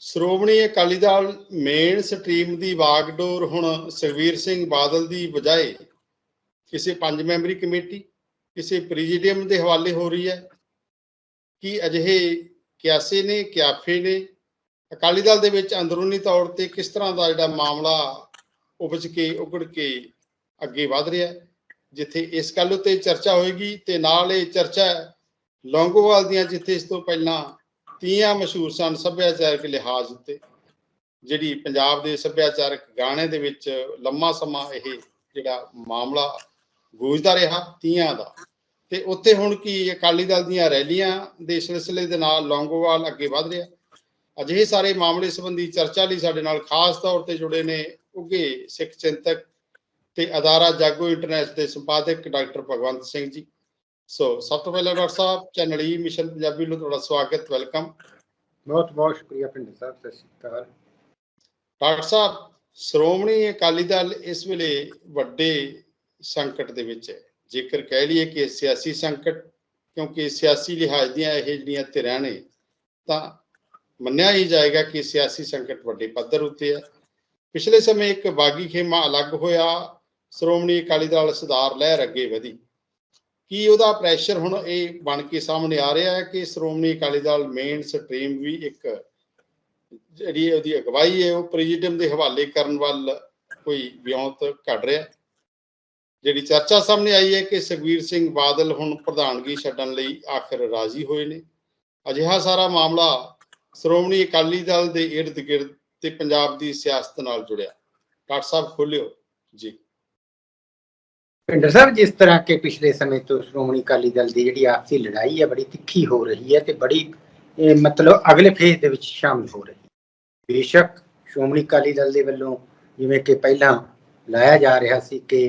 Shiromani Akali Dal mainstream ਦੀ ਵਾਗਡੋਰ ਹੁਣ ਸੁਖਵੀਰ ਸਿੰਘ ਬਾਦਲ ਦੀ ਬਜਾਏ ਕਿਸੇ ਪੰਜ ਮੈਂਬਰੀ ਕਮੇਟੀ, ਕਿਸੇ ਪ੍ਰੈਜ਼ੀਡੀਅਮ ਦੇ ਹਵਾਲੇ ਹੋ ਰਹੀ ਹੈ। ਕਿ ਅਜਿਹੇ ਕਿਆਸੇ ਨੇ, ਕਿਆਫੇ ਨੇ? ਅਕਾਲੀ ਦਲ ਦੇ ਵਿੱਚ ਅੰਦਰੂਨੀ ਤੌਰ ਤੇ ਕਿਸ ਤਰ੍ਹਾਂ ਦਾ ਜਿਹੜਾ ਮਾਮਲਾ ਉਪਜ ਕੇ, ਉਗੜ ਕੇ ਅੱਗੇ ਵਧ ਰਿਹਾ ਜਿੱਥੇ ਇਸ ਗੱਲ ਉੱਤੇ ਚਰਚਾ ਹੋਏਗੀ ਤੇ ਨਾਲ ਇਹ ਚਰਚਾ ਲੌਂਗੋਵਾਲ ਦੀਆਂ ਜਿੱਥੇ ਇਸ ਤੋਂ ਪਹਿਲਾਂ ਤੀਆਂ ਮਸ਼ਹੂਰ ਸਨ ਸੱਭਿਆਚਾਰਕ ਲਿਹਾਜ਼ ਉੱਤੇ, ਜਿਹੜੀ ਪੰਜਾਬ ਦੇ ਸੱਭਿਆਚਾਰਕ ਗਾਣੇ ਦੇ ਵਿੱਚ ਲੰਮਾ ਸਮਾਂ ਇਹ ਜਿਹੜਾ ਮਾਮਲਾ ਗੂੰਜਦਾ ਰਿਹਾ ਤੀਆਂ ਦਾ। ਤੇ ਉੱਥੇ ਹੁਣ ਕੀ ਅਕਾਲੀ ਦਲ ਦੀਆਂ ਰੈਲੀਆਂ ਦੇ ਸਿਲਸਿਲੇ ਦੇ ਨਾਲ ਲੌਂਗੋਵਾਲ ਅੱਗੇ ਵਧ ਰਿਹਾ। ਅਜਿਹੇ ਸਾਰੇ ਮਾਮਲੇ ਸੰਬੰਧੀ ਚਰਚਾ ਲਈ ਸਾਡੇ ਨਾਲ ਖਾਸ ਤੌਰ ਤੇ ਜੁੜੇ ਨੇ ਉੱਗੇ ਸਿੱਖ ਚਿੰਤਕ ਤੇ ਅਦਾਰਾ ਜਾਗੋ ਇੰਟਰਨੈਸ਼ਨਲ ਦੇ ਸੰਪਾਦਕ ਡਾਕਟਰ ਭਗਵੰਤ ਸਿੰਘ ਜੀ। ਸੋ ਸਭ ਤੋਂ ਪਹਿਲਾਂ doctor sahib channel E mission Punjabi ਨੂੰ ਤੁਹਾਡਾ ਸਵਾਗਤ ਵੈਲਕਮ ਬਹੁਤ ਬਹੁਤ ਸ਼ੁਕਰੀਆ ਪਿੰਡ ਸਾਹਿਬ ਸਤਿ ਸ਼੍ਰੀ ਅਕਾਲ। ਡਾਕਟਰ ਸਾਹਿਬ ਸ਼੍ਰੋਮਣੀ ਅਕਾਲੀ ਦਲ ਇਸ ਵੇਲੇ ਵੱਡੇ ਸੰਕਟ ਦੇ ਵਿੱਚ ਹੈ। ਜੇਕਰ ਕਹਿ ਲਈਏ ਕਿ ਸਿਆਸੀ ਸੰਕਟ ਕਿਉਂਕਿ ਸਿਆਸੀ ਲਿਹਾਜ਼ ਦੀਆਂ ਇਹ ਜਿਹੜੀਆਂ ਧਿਰਾਂ ਨੇ ਤਾਂ ਮੰਨਿਆ ਹੀ ਜਾਏਗਾ ਕਿ ਸਿਆਸੀ ਸੰਕਟ ਵੱਡੇ ਪੱਧਰ ਉੱਤੇ ਹੈ। ਪਿਛਲੇ ਸਮੇਂ ਇੱਕ ਬਾਗੀ ਖੇਮਾ ਅਲੱਗ ਹੋਇਆ। ਸ਼੍ਰੋਮਣੀ ਅਕਾਲੀ ਦਲ ਸੁਧਾਰ ਲਹਿਰ ਅੱਗੇ ਵਧੀ। ਕੀ ਉਹਦਾ ਪ੍ਰੈਸ਼ਰ ਹੁਣ ਇਹ ਬਣ ਕੇ ਸਾਹਮਣੇ ਆ ਰਿਹਾ ਹੈ ਕਿ ਸ਼੍ਰੋਮਣੀ ਅਕਾਲੀ ਦਲ ਮੇਨ ਸਟ੍ਰੀਮ ਵੀ ਇੱਕ ਜਿਹੜੀ ਉਹਦੀ ਅਗਵਾਈ ਹੈ, ਉਹ ਪ੍ਰੈਜ਼ੀਡੈਂਟ ਦੇ ਹਵਾਲੇ ਕਰਨ ਵੱਲ ਕੋਈ ਵਿਉਂਤ ਘੜ ਰਿਹਾ? ਜਿਹੜੀ ਚਰਚਾ ਸਾਹਮਣੇ ਆਈ ਹੈ ਕਿ ਸੁਖਵੀਰ ਸਿੰਘ ਬਾਦਲ ਹੁਣ ਪ੍ਰਧਾਨਗੀ ਛੱਡਣ ਲਈ ਆਖਰ ਰਾਜ਼ੀ ਹੋਏ ਨੇ। ਅਜਿਹਾ ਸਾਰਾ ਮਾਮਲਾ ਸ਼੍ਰੋਮਣੀ ਅਕਾਲੀ ਦਲ ਦੇ ਇਰਦ ਗਿਰਦ ਤੇ ਪੰਜਾਬ ਦੀ ਸਿਆਸਤ ਨਾਲ ਜੁੜਿਆ। ਡਾਕਟਰ ਸਾਹਿਬ, ਖੋਲਿਓ। ਜੀ। ਪਿੰਡ ਸਾਹਿਬ ਜਿਸ ਤਰ੍ਹਾਂ ਕਿ ਪਿਛਲੇ ਸਮੇਂ ਤੋਂ ਸ਼੍ਰੋਮਣੀ ਅਕਾਲੀ ਦਲ ਦੀ ਜਿਹੜੀ ਆਪਸੀ ਲੜਾਈ ਹੈ ਬੜੀ ਤਿੱਖੀ ਹੋ ਰਹੀ ਹੈ ਤੇ ਬੜੀ ਮਤਲਬ ਅਗਲੇ ਫੇਜ਼ ਦੇ ਵਿੱਚ ਸ਼ਾਮਲ ਹੋ ਰਹੀ ਹੈ। ਬੇਸ਼ੱਕ ਸ਼੍ਰੋਮਣੀ ਅਕਾਲੀ ਦਲ ਦੇ ਵੱਲੋਂ ਜਿਵੇਂ ਕਿ ਪਹਿਲਾਂ ਲਾਇਆ ਜਾ ਰਿਹਾ ਸੀ ਕਿ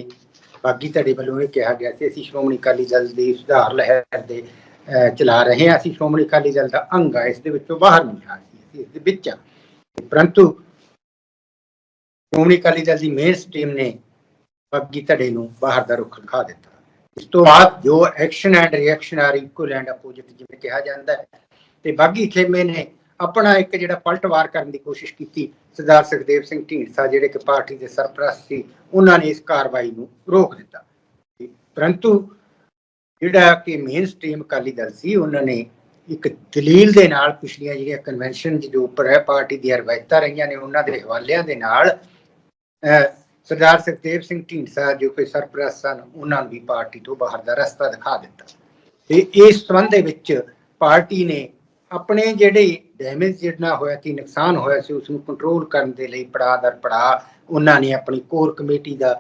ਬਾਗੀ ਧੜੇ ਵੱਲੋਂ ਇਹ ਕਿਹਾ ਗਿਆ ਸੀ ਅਸੀਂ ਸ਼੍ਰੋਮਣੀ ਅਕਾਲੀ ਦਲ ਦੀ ਸੁਧਾਰ ਲਹਿਰ ਦੇ ਅਹ, ਚਲਾ ਰਹੇ ਹਾਂ ਅਸੀਂ ਸ਼੍ਰੋਮਣੀ ਅਕਾਲੀ ਦਲ ਦਾ ਅੰਗ ਆ ਇਸ ਦੇ ਵਿੱਚੋਂ ਬਾਹਰ ਨਹੀਂ ਆ ਅਸੀਂ ਅਸੀਂ ਇਸ ਦੇ ਵਿੱਚ ਪਰੰਤੂ ਸ਼੍ਰੋਮਣੀ ਅਕਾਲੀ ਦਲ ਦੀ ਮੇਨ ਸਟ੍ਰੀਮ ਨੇ ਬਾਗੀ ਧੜੇ ਨੂੰ ਬਾਹਰ ਦਾ ਰੁਖ ਦਿਖਾ ਦਿੱਤਾ। ਇਸ ਤੋਂ ਬਾਅਦ ਜੋ action and reaction are equal and opposite ਜਿਵੇਂ ਕਿਹਾ ਜਾਂਦਾ ਹੈ ਤੇ ਬਾਗੀ ਖੇਮੇ ਨੇ ਆਪਣਾ ਇੱਕ ਜਿਹੜਾ ਪਲਟਵਾਰ ਕਰਨ ਦੀ ਕੋਸ਼ਿਸ਼ ਕੀਤੀ ਸਰਦਾਰ ਸੁਖਦੇਵ ਸਿੰਘ ਢੀਂਡਸਾ ਜਿਹੜੇ ਕਿ ਪਾਰਟੀ ਦੇ ਸਰਪ੍ਰਸਤ ਸੀ ਉਹਨਾਂ ਨੇ ਇਸ ਕਾਰਵਾਈ ਨੂੰ ਰੋਕ ਦਿੱਤਾ। ਪਰੰਤੂ ਜਿਹੜਾ ਕਿ ਮੇਨ ਸਟ੍ਰੀਮ ਅਕਾਲੀ ਦਲ ਸੀ ਉਹਨਾਂ ਨੇ ਇੱਕ ਦਲੀਲ ਦੇ ਨਾਲ ਪਿਛਲੀਆਂ ਜਿਹੜੀਆਂ ਕਨਵੈਨਸ਼ਨ ਜੋ ਉੱਪਰ ਹੈ ਪਾਰਟੀ ਦੀਆਂ ਰਵਾਇਤਾਂ ਰਹੀਆਂ ਨੇ ਉਹਨਾਂ ਦੇ ਹਵਾਲਿਆਂ ਦੇ ਨਾਲ ਅਹ, ਸਰਦਾਰ ਸੁਖਦੇਵ ਸਿੰਘ ਢੀਂਡਸਾ ਜੋ ਕਿ ਸਰਪ੍ਰਸਤ ਸਨ ਉਹਨਾਂ ਨੂੰ ਵੀ ਪਾਰਟੀ ਤੋਂ ਬਾਹਰ ਦਾ ਰਸਤਾ ਦਿਖਾ ਦਿੱਤਾ ਤੇ ਇਸ ਸੰਬੰਧ ਦੇ ਵਿੱਚ ਪਾਰਟੀ ਨੇ ਆਪਣੇ ਜਿਹੜੇ ਡੈਮੇਜ ਜਿਹੜਾ ਹੋਇਆ ਕਿ ਨੁਕਸਾਨ ਹੋਇਆ ਸੀ ਉਸ ਨੂੰ ਕੰਟਰੋਲ ਕਰਨ ਦੇ ਲਈ ਪੜਾਅ ਦਰ ਪੜਾਅ ਉਹਨਾਂ ਨੇ ਆਪਣੀ ਕੋਰ ਕਮੇਟੀ ਦਾ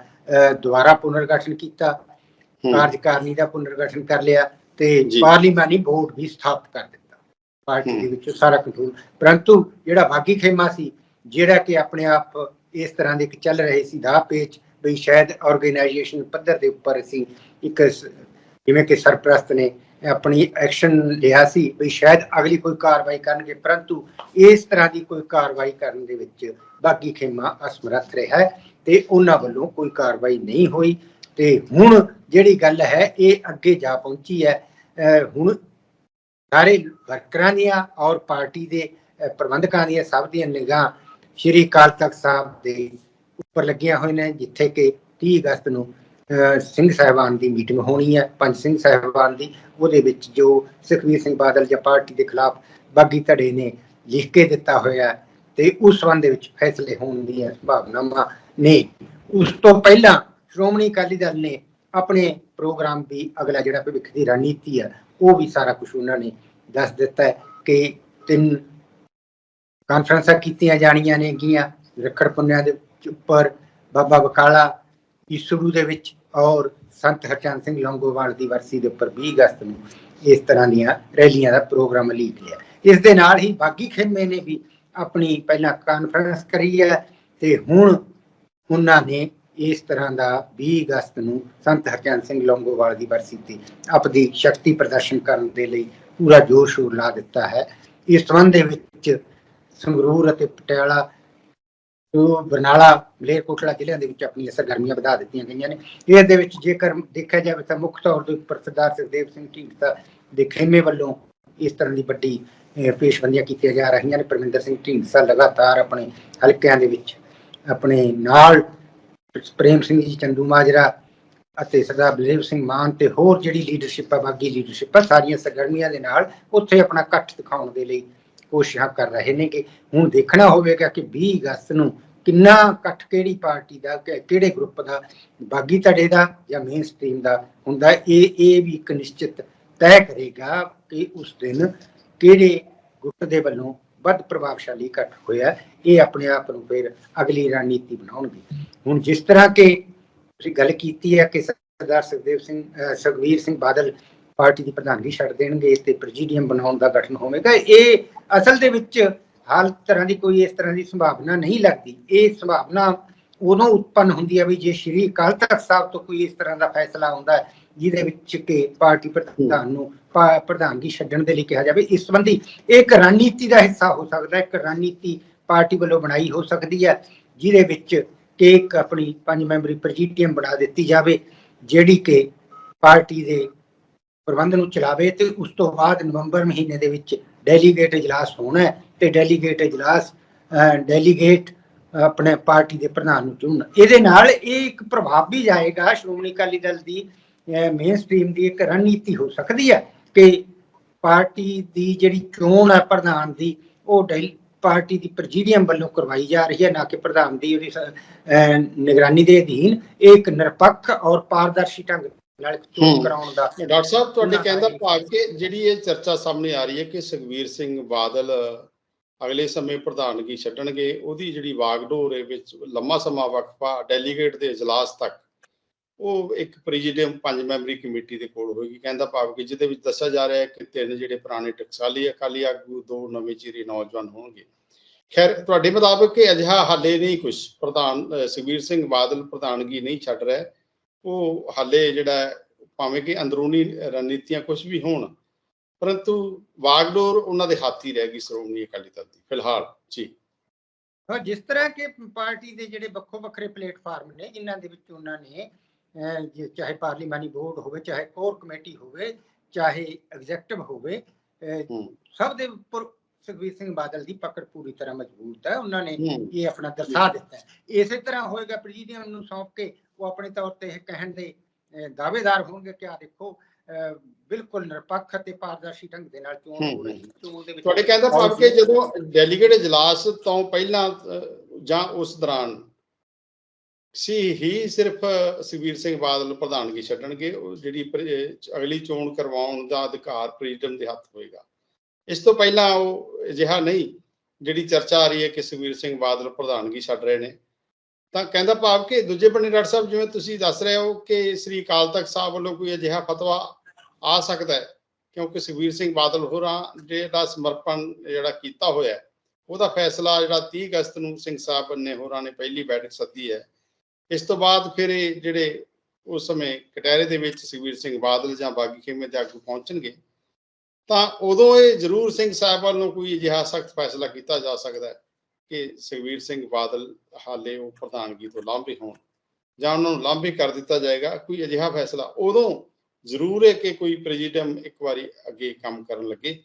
ਦੁਬਾਰਾ ਪੁਨਰਗਠਨ ਕੀਤਾ। ਕਾਰਜਕਾਰਨੀ ਦਾ ਪੁਨਰਗਠਨ ਕਰ ਲਿਆ ਤੇ। ਪਾਰਲੀਮਾਨੀ ਬੋਰਡ ਵੀ ਸਥਾਪਿਤ ਕਰ ਦਿੱਤਾ ਪਾਰਟੀ ਦੇ। ਵਿੱਚੋਂ ਸਾਰਾ ਕੰਟਰੋਲ ਪਰੰਤੂ ਜਿਹੜਾ ਬਾਗੀ ਖੇਮਾ ਸੀ ਜਿਹੜਾ ਕਿ ਆਪਣੇ ਆਪ ਇਸ ਤਰ੍ਹਾਂ ਦੇ ਇੱਕ ਚੱਲ ਰਹੇ ਸੀ ਦਾ ਪੇਚ ਵੀ ਸ਼ਾਇਦ ਆਰਗੇਨਾਈਜੇਸ਼ਨ ਪੱਧਰ ਦੇ ਉੱਪਰ ਅਸੀਂ ਇੱਕ ਜਿਵੇਂ ਕਿ ਸਰਪ੍ਰਸਤ ਨੇ ਆਪਣੀ ਐਕਸ਼ਨ ਲਿਆ ਸੀ ਵੀ ਸ਼ਾਇਦ ਅਗਲੀ ਕੋਈ ਕਾਰਵਾਈ ਕਰਨਗੇ, ਪਰੰਤੂ ਇਸ ਤਰ੍ਹਾਂ ਦੀ ਕੋਈ ਕਾਰਵਾਈ ਕਰਨ ਦੇ ਵਿੱਚ ਬਾਕੀ ਖੇਮਾ ਅਸਮਰੱਥ ਰਿਹਾ ਤੇ ਉਹਨਾਂ ਵੱਲੋਂ ਕੋਈ ਕਾਰਵਾਈ ਨਹੀਂ ਹੋਈ ਤੇ ਹੁਣ ਜਿਹੜੀ ਗੱਲ ਹੈ, ਇਹ ਅੱਗੇ ਜਾ ਪਹੁੰਚੀ ਹੈ। ਅਹ ਹੁਣ ਸਾਰੇ ਵਰਕਰਾਂ ਦੀਆਂ ਔਰ ਪਾਰਟੀ ਦੇ ਪ੍ਰਬੰਧਕਾਂ ਦੀਆਂ ਸਭ ਦੀਆਂ ਨਿਗਾਹ ਸ਼੍ਰੀ ਅਕਾਲ ਤਖਤ ਸਾਹਿਬ ਦੇ ਉੱਪਰ ਲੱਗੀਆਂ ਹੋਈਆਂ ਨੇ, ਜਿੱਥੇ ਕਿ 30 ਅਗਸਤ ਨੂੰ ਸਿੰਘ ਸਾਹਿਬਾਨ ਦੀ ਮੀਟਿੰਗ ਹੋਣੀ ਹੈ, ਪੰਜ ਸਿੰਘ ਸਾਹਿਬਾਨ ਦੀ, ਉਹਦੇ ਵਿੱਚ ਜੋ ਸੁਖਵੀਰ ਸਿੰਘ ਬਾਦਲ ਜਾਂ ਪਾਰਟੀ ਦੇ ਖਿਲਾਫ ਬਾਗੀ ਧੜੇ ਨੇ ਲਿਖ ਕੇ ਦਿੱਤਾ ਹੋਇਆ ਤੇ ਉਸ ਸੰਬੰਧ ਦੇ ਵਿੱਚ ਫੈਸਲੇ ਹੋਣ ਦੀਆਂ ਸੰਭਾਵਨਾਵਾਂ ਨੇ। ਉਸ ਤੋਂ ਪਹਿਲਾਂ ਸ਼੍ਰੋਮਣੀ ਅਕਾਲੀ ਦਲ ਨੇ ਆਪਣੇ ਪ੍ਰੋਗਰਾਮ ਵੀ ਅਗਲਾ ਜਿਹੜਾ ਭਵਿੱਖ ਦੀ ਰਣਨੀਤੀ ਹੈ, ਉਹ ਵੀ ਸਾਰਾ ਕੁਝ ਉਹਨਾਂ ਨੇ ਦੱਸ ਦਿੱਤਾ ਹੈ ਕਿ ਤਿੰਨ ਕਾਨਫਰੰਸਾਂ ਕੀਤੀਆਂ ਜਾਣੀਆਂ ਨੇ ਗੀਆਂ ਰੱਖੜ ਪੁੰਨਿਆ ਦੇ ਉੱਪਰ, ਬਾਬਾ ਬਕਾਲਾ, ਈਸੜੂ ਦੇ ਵਿੱਚ ਔਰ ਸੰਤ ਹਰਚੰਦ ਸਿੰਘ ਲੌਂਗੋਵਾਲ ਦੀ ਵਰਸੀ ਦੇ ਉੱਪਰ 20 ਅਗਸਤ ਨੂੰ ਇਸ ਤਰ੍ਹਾਂ ਦੀਆਂ ਰੈਲੀਆਂ ਦਾ ਪ੍ਰੋਗਰਾਮ ਲੀਕ ਲਿਆ। ਇਸ ਦੇ ਨਾਲ ਹੀ ਬਾਗੀ ਖੇਮੇ ਨੇ ਵੀ ਆਪਣੀ ਪਹਿਲਾਂ ਕਾਨਫਰੰਸ ਕਰੀ ਹੈ ਤੇ ਹੁਣ ਉਹਨਾਂ ਨੇ ਇਸ ਤਰ੍ਹਾਂ ਦਾ 20 ਅਗਸਤ ਨੂੰ ਸੰਤ ਹਰਚੰਦ ਸਿੰਘ ਲੌਂਗੋਵਾਲ ਦੀ ਵਰਸੀ ਤੇ ਆਪਣੀ ਸ਼ਕਤੀ ਪ੍ਰਦਰਸ਼ਨ ਕਰਨ ਦੇ ਲਈ ਪੂਰਾ ਜੋਰ ਸ਼ੋਰ ਲਾ ਦਿੱਤਾ ਹੈ। ਇਸ ਸੰਬੰਧ ਦੇ ਵਿੱਚ ਸੰਗਰੂਰ ਅਤੇ ਪਟਿਆਲਾ ਤੋਂ ਬਰਨਾਲਾ, ਮਲੇਰਕੋਟਲਾ ਜ਼ਿਲ੍ਹਿਆਂ ਦੇ ਵਿੱਚ ਆਪਣੀਆਂ ਸਰਗਰਮੀਆਂ ਵਧਾ ਦਿੱਤੀਆਂ ਗਈਆਂ ਨੇ। ਇਸ ਦੇ ਵਿੱਚ ਜੇਕਰ ਦੇਖਿਆ ਜਾਵੇ ਤਾਂ ਮੁੱਖ ਤੌਰ ਦੇ ਉੱਪਰ ਸਰਦਾਰ ਸੁਖਦੇਵ ਸਿੰਘ ਢੀਂਡਸਾ ਦੇ ਖੇਮੇ ਵੱਲੋਂ ਇਸ ਤਰ੍ਹਾਂ ਦੀ ਵੱਡੀ ਪੇਸ਼ਬੰਦੀਆਂ ਕੀਤੀਆਂ ਜਾ ਰਹੀਆਂ ਨੇ। ਪਰਮਿੰਦਰ ਸਿੰਘ ਢੀਂਡਸਾ ਲਗਾਤਾਰ ਆਪਣੇ ਹਲਕਿਆਂ ਦੇ ਵਿੱਚ ਆਪਣੇ ਨਾਲ ਪ੍ਰੇਮ ਸਿੰਘ ਜੀ, ਚੰਦੂ ਮਾਜਰਾ ਅਤੇ ਸਰਦਾਰ ਬਲਦੇਵ ਸਿੰਘ ਮਾਨ ਤੇ ਹੋਰ ਜਿਹੜੀ ਲੀਡਰਸ਼ਿਪ ਆ, ਬਾਗੀ ਲੀਡਰਸ਼ਿਪ ਆ, ਸਾਰੀਆਂ ਸਰਗਰਮੀਆਂ ਦੇ ਨਾਲ ਉੱਥੇ ਆਪਣਾ ਇਕੱਠ ਦਿਖਾਉਣ ਦੇ ਲਈ ਕੋਸ਼ਿਸ਼ਾਂ ਕਰ ਰਹੇ ਨੇ ਕਿ ਹੁਣ ਦੇਖਣਾ ਹੋਵੇਗਾ ਕਿ 20 ਅਗਸਤ ਨੂੰ ਕਿੰਨਾ ਇਕੱਠ ਕਿਹੜੀ ਪਾਰਟੀ ਦਾ ਕਿਹੜੇ ਗਰੁੱਪ ਦਾ, ਬਾਗੀ ਧੜੇ ਦਾ ਜਾਂ ਮੇਨ ਸਟ੍ਰੀਮ ਦਾ ਹੁੰਦਾ, ਇਹ ਇਹ ਵੀ ਇੱਕ ਨਿਸ਼ਚਿਤ ਤੈਅ ਕਰੇਗਾ ਕਿ ਉਸ ਦਿਨ ਕਿਹੜੇ ਗੁੱਟ ਦੇ ਵੱਲੋਂ ਵੱਧ ਪ੍ਰਭਾਵਸ਼ਾਲੀ ਇਕੱਠ ਹੋਇਆ, ਇਹ ਆਪਣੇ ਆਪ ਨੂੰ ਫਿਰ ਅਗਲੀ ਰਣਨੀਤੀ ਬਣਾਉਣਗੇ। ਹੁਣ ਜਿਸ ਤਰ੍ਹਾਂ ਕਿ ਤੁਸੀਂ ਗੱਲ ਕੀਤੀ ਹੈ ਕਿ ਸਰਦਾਰ ਸੁਖਦੇਵ ਸਿੰਘ, ਅਹ ਸੁਖਬੀਰ ਸਿੰਘ ਬਾਦਲ ਪਾਰਟੀ ਦੀ ਪ੍ਰਧਾਨਗੀ ਛੱਡ ਦੇਣਗੇ ਤੇ ਪ੍ਰੈਜ਼ੀਡੀਅਮ ਬਣਾਉਣ ਦਾ ਗਠਨ ਹੋਵੇਗਾ। ਇਹ ਅਸਲ ਦੇ ਵਿੱਚ ਹਾਲ ਤਰ੍ਹਾਂ ਦੀ ਕੋਈ ਇਸ ਤਰ੍ਹਾਂ ਦੀ ਸੰਭਾਵਨਾ ਨਹੀਂ ਲੱਗਦੀ। ਇਹ ਸੰਭਾਵਨਾ ਉਦੋਂ ਉਤਪੰਨ ਹੁੰਦੀ ਹੈ ਵੀ ਜੇ ਸ਼੍ਰੀ ਅਕਾਲ ਤਖਤ ਸਾਹਿਬ ਤੋਂ ਕੋਈ ਇਸ ਤਰ੍ਹਾਂ ਦਾ ਫੈਸਲਾ ਆਉਂਦਾ ਹੈ, ਜਿਹਦੇ ਵਿੱਚ ਕਿ ਪਾਰਟੀ ਪ੍ਰਧਾਨ ਨੂੰ ਪਾ- ਪ੍ਰਧਾਨਗੀ ਛੱਡਣ ਦੇ ਲਈ ਕਿਹਾ ਜਾਵੇ, ਇਸ ਸੰਬੰਧੀ ਇਹ ਇੱਕ ਰਣਨੀਤੀ ਦਾ ਹਿੱਸਾ ਹੋ ਸਕਦਾ ਹੈ। ਇੱਕ ਰਣਨੀਤੀ ਪਾਰਟੀ ਵੱਲੋਂ ਬਣਾਈ ਹੋ ਸਕਦੀ ਹੈ, ਜਿਹਦੇ ਵਿੱਚ ਕਿ ਇੱਕ ਆਪਣੀ ਪੰਜ ਮੈਂਬਰੀ ਪ੍ਰੈਜ਼ੀਡੀਅਮ ਬਣਾ ਦਿੱਤੀ ਜਾਵੇ, ਜਿਹੜੀ ਕਿ ਪਾਰਟੀ ਦੇ ਪ੍ਰਬੰਧ ਨੂੰ ਚਲਾਵੇ ਤੇ ਉਸ ਤੋਂ ਬਾਅਦ ਨਵੰਬਰ ਮਹੀਨੇ ਦੇ ਵਿੱਚ ਡੈਲੀਗੇਟ ਇਜਲਾਸ ਹੋਣਾ ਹੈ ਤੇ ਡੈਲੀਗੇਟ ਇਜਲਾਸ ਡੈਲੀਗੇਟ ਆਪਣੇ ਪਾਰਟੀ ਦੇ ਪ੍ਰਧਾਨ ਨੂੰ ਚੁਣਨ। ਇਹਦੇ ਨਾਲ ਇਹ ਇੱਕ ਪ੍ਰਭਾਵ ਵੀ ਜਾਏਗਾ ਸ਼੍ਰੋਮਣੀ ਅਕਾਲੀ ਦਲ ਦੀ ਮੇਨ ਸਟ੍ਰੀਮ ਦੀ ਇੱਕ ਰਣਨੀਤੀ ਹੋ ਸਕਦੀ ਹੈ ਕਿ ਪਾਰਟੀ ਦੀ ਜਿਹੜੀ ਚੋਣ ਹੈ ਪ੍ਰਧਾਨ ਦੀ, ਉਹ ਡੈਲੀ ਪਾਰਟੀ ਦੀ ਪ੍ਰੈਜ਼ੀਡੀਅਮ ਵੱਲੋਂ ਕਰਵਾਈ ਜਾ ਰਹੀ ਹੈ, ਨਾ ਕਿ ਪ੍ਰਧਾਨ ਦੀ ਉਹਦੀ ਨਿਗਰਾਨੀ ਦੇ ਅਧੀਨ। ਇਹ ਇੱਕ ਨਿਰਪੱਖ ਔਰ ਪਾਰਦਰਸ਼ੀ ਢੰਗ ਨਾਲ ਚੋਣ ਹੂੰ। ਕਰਾਉਣ ਦਾ। ਡਾਕਟਰ ਸਾਹਿਬ ਤੁਹਾਡੇ ਕਹਿੰਦਾ। ਭਾਵ ਕਿ ਜਿਹੜੀ ਇਹ ਚਰਚਾ ਸਾਹਮਣੇ ਆ ਰਹੀ ਹੈ ਕਿ ਸੁਖਵੀਰ ਸਿੰਘ ਬਾਦਲ ਅਗਲੇ ਸਮੇਂ ਪ੍ਰਧਾਨਗੀ ਛੱਡਣਗੇ ਉਹਦੀ ਜਿਹੜੀ ਵਾਗਡੋਰ ਹੈ ਵਿੱਚ ਲੰਮਾ ਸਮਾਂ ਵਕਫਾ ਡੈਲੀਗੇਟ ਦੇ ਇਜਲਾਸ ਤੱਕ ਉਹ ਇੱਕ ਪ੍ਰੈਜ਼ੀਡੀਅਮ ਪੰਜ ਮੈਂਬਰੀ ਕਮੇਟੀ ਦੇ ਕੋਲ ਹੋਏਗੀ। ਕਹਿੰਦਾ ਭਾਵ ਕਿ ਜਿਹਦੇ ਵਿੱਚ ਦੱਸਿਆ ਜਾ ਰਿਹਾ ਹੈ ਕਿ ਤਿੰਨ ਜਿਹੜੇ ਪੁਰਾਣੇ ਟਕਸਾਲੀ ਅਕਾਲੀ ਆਗੂ ਦੋ ਨਵੇਂ ਚਿਹਰੇ ਨੌਜਵਾਨ ਹੋਣਗੇ। ਖੈਰ ਤੁਹਾਡੇ ਮੁਤਾਬਕ ਕਿ ਅਜਿਹਾ ਹਾਲੇ ਨਹੀਂ ਕੁਝ ਪ੍ਰਧਾਨ ਸੁਖਬੀਰ ਸਿੰਘ ਬਾਦਲ ਪ੍ਰਧਾਨਗੀ ਨਹੀਂ ਛੱਡ ਰਿਹਾ। ਉਹ ਹਾਲੇ ਜਿਹੜਾ ਭਾਵੇਂ ਕਿ ਅੰਦਰੂਨੀ ਰਣਨੀਤੀਆਂ ਕੁਝ ਵੀ ਹੋਣ ਪਰੰਤੂ ਵਾਗਡੋਰ ਉਹਨਾਂ ਦੇ ਹੱਥ ਹੀ ਰਹਿ ਗਈ ਸ਼੍ਰੋਮਣੀ ਅਕਾਲੀ ਦਲ ਦੀ ਫਿਲਹਾਲ ਜੀ। ਹਾਂ ਜਿਸ ਤਰ੍ਹਾਂ ਕਿ ਪਾਰਟੀ ਦੇ ਜਿਹੜੇ ਵੱਖੋ ਵੱਖਰੇ ਪਲੇਟਫਾਰਮ ਨੇ ਜਿਨ੍ਹਾਂ ਦੇ ਵਿੱਚ ਉਹਨਾਂ ਨੇ ਚਾਹੇ ਪਾਰਲੀਮਾਨੀ ਬੋਰਡ ਹੋਵੇ ਚਾਹੇ ਕੋਰ ਕਮੇਟੀ ਹੋਵੇ ਚਾਹੇ ਐਗਜ਼ੈਕਟਿਵ ਹੋਵੇ ਸਭ ਦੇ ਉੱਪਰ ਸੁਖਬੀਰ ਸਿੰਘ ਬਾਦਲ ਦੀ ਪਕੜ ਪੂਰੀ ਤਰ੍ਹਾਂ ਮਜ਼ਬੂਤ ਹੈ। ਉਹਨਾਂ ਨੇ ਇਹ ਆਪਣਾ ਦਰਸਾ ਦਿੱਤਾ ਹੈ। ਇਸੇ ਤਰ੍ਹਾਂ ਹੋਏਗਾ ਪ੍ਰੈਜ਼ੀਡੀਅਮ ਨੂੰ ਸੌਂਪ ਕੇ ਉਹ ਆਪਣੇ ਤੌਰ ਤੇ ਇਹ ਕਹਿਣ ਦੇ ਦਾਅਵੇਦਾਰ ਹੋਣਗੇ ਕਿ ਆ ਦੇਖੋ ਬਿਲਕੁਲ ਨਿਰਪੱਖ ਅਤੇ ਪਾਰਦਰਸ਼ੀ ਢੰਗ ਦੇ ਨਾਲ ਚੋਣ ਹੋ ਰਹੀ ਹੈ। ਚੋਣ ਦੇ ਵਿੱਚ ਤੁਹਾਡੇ ਕਹਿੰਦਾ ਭਾਵ ਕਿ ਜਦੋਂ ਡੈਲੀਗੇਟ ਇਜਲਾਸ ਤੋਂ ਪਹਿਲਾਂ ਜਾਂ ਉਸ ਦੌਰਾਨ ਸੀ ਹੀ ਸਿਰਫ ਸੁਖਬੀਰ ਸਿੰਘ ਬਾਦਲ ਪ੍ਰਧਾਨਗੀ ਛੱਡਣਗੇ ਉਹ ਜਿਹੜੀ ਅਗਲੀ ਚੋਣ ਕਰਵਾਉਣ ਦਾ ਅਧਿਕਾਰ ਪ੍ਰੀਤਮ ਦੇ ਹੱਥ ਹੋਏਗਾ। ਇਸ ਤੋਂ ਪਹਿਲਾਂ ਉਹ ਅਜਿਹਾ ਨਹੀਂ ਜਿਹੜੀ ਚਰਚਾ ਆ ਰਹੀ ਹੈ ਕਿ ਸੁਖਬੀਰ ਸਿੰਘ ਬਾਦਲ ਪ੍ਰਧਾਨਗੀ ਛੱਡ ਰਹੇ ਨੇ ਤਾਂ ਕਹਿੰਦਾ ਭਾਵ ਕਿ ਦੂਜੇ ਬੰਨੇ ਡਾਕਟਰ ਸਾਹਿਬ, ਜਿਵੇਂ ਤੁਸੀਂ ਦੱਸ ਰਹੇ ਹੋ ਕਿ ਸ੍ਰੀ ਅਕਾਲ ਤਖਤ ਸਾਹਿਬ ਵੱਲੋਂ ਕੋਈ ਅਜਿਹਾ ਫਤਵਾ ਆ ਸਕਦਾ ਹੈ, ਕਿਉਂਕਿ ਸੁਖਬੀਰ ਸਿੰਘ ਬਾਦਲ ਹੋਰਾਂ ਜਿਹੜਾ ਸਮਰਪਣ ਜਿਹੜਾ ਕੀਤਾ ਹੋਇਆ ਉਹਦਾ ਫੈਸਲਾ ਜਿਹੜਾ 30 ਅਗਸਤ ਨੂੰ ਸਿੰਘ ਸਾਹਿਬ ਨੇ ਹੋਰਾਂ ਨੇ ਪਹਿਲੀ ਬੈਠਕ ਸੱਦੀ ਹੈ। ਇਸ ਤੋਂ ਬਾਅਦ ਫਿਰ ਇਹ ਜਿਹੜੇ ਉਸ ਸਮੇਂ ਕਟਹਿਰੇ ਦੇ ਵਿੱਚ ਸੁਖਬੀਰ ਸਿੰਘ ਬਾਦਲ ਜਾਂ ਬਾਗੀ ਖੇਮੇ ਦੇ ਆਗੂ ਪਹੁੰਚਣਗੇ, ਤਾਂ ਉਦੋਂ ਇਹ ਜ਼ਰੂਰ ਸਿੰਘ ਸਾਹਿਬ ਵੱਲੋਂ ਕੋਈ ਅਜਿਹਾ ਸਖਤ ਫੈਸਲਾ ਕੀਤਾ ਜਾ ਸਕਦਾ ਹੈ। ਕਿ ਸੁਖਬੀਰ ਸਿੰਘ ਬਾਦਲ ਹਾਲੇ ਉਹ ਪ੍ਰਧਾਨਗੀ ਤੋਂ ਲਾਂਭੇ ਹੋਣ ਜਾਂ ਉਹਨਾਂ ਨੂੰ ਲਾਂਭੇ ਕਰ ਦਿੱਤਾ ਜਾਏਗਾ, ਕੋਈ ਅਜਿਹਾ ਫੈਸਲਾ ਉਦੋਂ ਜ਼ਰੂਰ ਹੈ ਕਿ ਕੋਈ ਪ੍ਰੈਜ਼ੀਡੀਅਮ ਇੱਕ ਵਾਰੀ ਅੱਗੇ ਕੰਮ ਕਰਨ ਲੱਗੇ।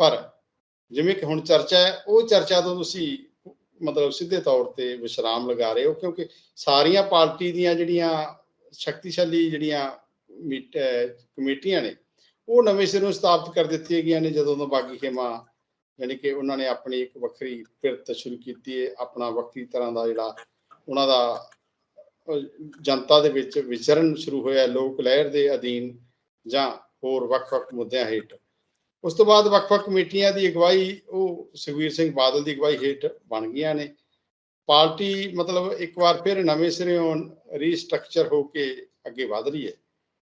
ਪਰ ਜਿਵੇਂ ਕਿ ਹੁਣ ਚਰਚਾ ਹੈ, ਉਹ ਚਰਚਾ ਤੋਂ ਤੁਸੀਂ ਮਤਲਬ ਸਿੱਧੇ ਤੌਰ ਤੇ ਵਿਸ਼ਰਾਮ ਲਗਾ ਰਹੇ ਹੋ, ਕਿਉਂਕਿ ਸਾਰੀਆਂ ਪਾਰਟੀ ਦੀਆਂ ਜਿਹੜੀਆਂ ਸ਼ਕਤੀਸ਼ਾਲੀ ਜਿਹੜੀਆਂ ਕਮੇਟੀਆਂ ਨੇ, ਉਹ ਨਵੇਂ ਸਿਰੋਂ ਸਥਾਪਿਤ ਕਰ ਦਿੱਤੀਆਂ ਗਈਆਂ ਨੇ ਜਦੋਂ ਤੋਂ ਬਾਗੀ ਖੇਮਾ ਯਾਨੀ ਕਿ ਉਹਨਾਂ ਨੇ ਆਪਣੀ ਇੱਕ ਵੱਖਰੀ ਫਿਰਤ ਸ਼ੁਰੂ ਕੀਤੀ ਹੈ, ਆਪਣਾ ਵੱਖਰੀ ਤਰ੍ਹਾਂ ਦਾ ਜਿਹੜਾ ਉਹਨਾਂ ਦਾ ਜਨਤਾ ਦੇ ਵਿੱਚ ਵਿਚਰਨ ਸ਼ੁਰੂ ਹੋਇਆ ਲੋਕ ਲਹਿਰ ਦੇ ਅਧੀਨ ਜਾਂ ਹੋਰ ਵੱਖ-ਵੱਖ ਮੁੱਦਿਆਂ ਹੇਠ। ਉਸ ਤੋਂ ਬਾਅਦ ਵੱਖ-ਵੱਖ ਕਮੇਟੀਆਂ ਦੀ ਅਗਵਾਈ, ਉਹ ਸੁਖਬੀਰ ਸਿੰਘ ਬਾਦਲ ਦੀ ਅਗਵਾਈ ਹੇਠ ਬਣ ਗਈਆਂ ਨੇ। ਪਾਰਟੀ ਮਤਲਬ ਇੱਕ ਵਾਰ ਫਿਰ ਨਵੇਂ ਸਿਰਿਓਂ ਰੀਸਟਰਕਚਰ ਹੋ ਕੇ ਅੱਗੇ ਵਧ ਰਹੀ ਹੈ।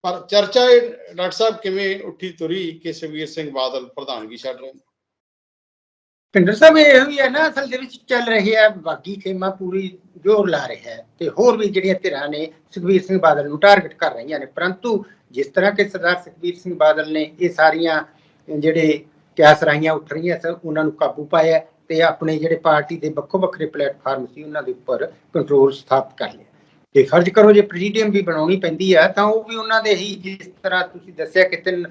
ਪਰ ਚਰਚਾ ਇਹ ਡਾਕਟਰ ਸਾਹਿਬ ਕਿਵੇਂ ਉੱਠੀ ਤੁਰੀ ਕਿ ਸੁਖਬੀਰ ਸਿੰਘ ਬਾਦਲ ਪ੍ਰਧਾਨਗੀ ਛੱਡ ਰਹੇ ਨੇ? ਪਿੰਡਰ ਸਾਹਿਬ, ਇਹ ਵੀ ਹੈ ਨਾ, ਅਸਲ ਦੇ ਵਿੱਚ ਚੱਲ ਰਹੀ ਹੈ ਬਾਗੀ ਖੇਮਾ ਪੂਰੀ ਜ਼ੋਰ ਲਾ ਰਿਹਾ ਹੈ ਤੇ ਹੋਰ ਵੀ ਜਿਹੜੀਆਂ ਧਿਰਾਂ ਨੇ ਸੁਖਬੀਰ ਸਿੰਘ ਬਾਦਲ ਨੂੰ ਟਾਰਗੇਟ ਕਰ ਰਹੀਆਂ ਨੇ। ਪਰੰਤੂ ਜਿਸ ਤਰ੍ਹਾਂ ਕਿ ਸਰਦਾਰ ਸੁਖਬੀਰ ਸਿੰਘ ਬਾਦਲ ਨੇ ਇਹ ਸਾਰੀਆਂ ਜਿਹੜੇ ਕਿਆਸ ਰਾਈਆਂ ਉੱਠ ਰਹੀਆਂ ਸਨ, ਉਹਨਾਂ ਨੂੰ ਕਾਬੂ ਪਾਇਆ ਤੇ ਆਪਣੇ ਜਿਹੜੇ ਪਾਰਟੀ ਦੇ ਵੱਖੋ ਵੱਖਰੇ ਪਲੇਟਫਾਰਮ ਸੀ, ਉਹਨਾਂ ਦੇ ਉੱਪਰ ਕੰਟਰੋਲ ਸਥਾਪਿਤ ਕਰ ਲਿਆ। ਤੇ ਫਰਜ਼ ਕਰੋ, ਜੇ ਪ੍ਰੈਜ਼ੀਡੀਅਮ ਵੀ ਬਣਾਉਣੀ ਪੈਂਦੀ ਹੈ ਤਾਂ ਉਹ ਵੀ ਉਹਨਾਂ ਦੇ ਹੀ ਜਿਸ ਤਰ੍ਹਾਂ ਤੁਸੀਂ ਦੱਸਿਆ ਕਿ ਤਿੰਨ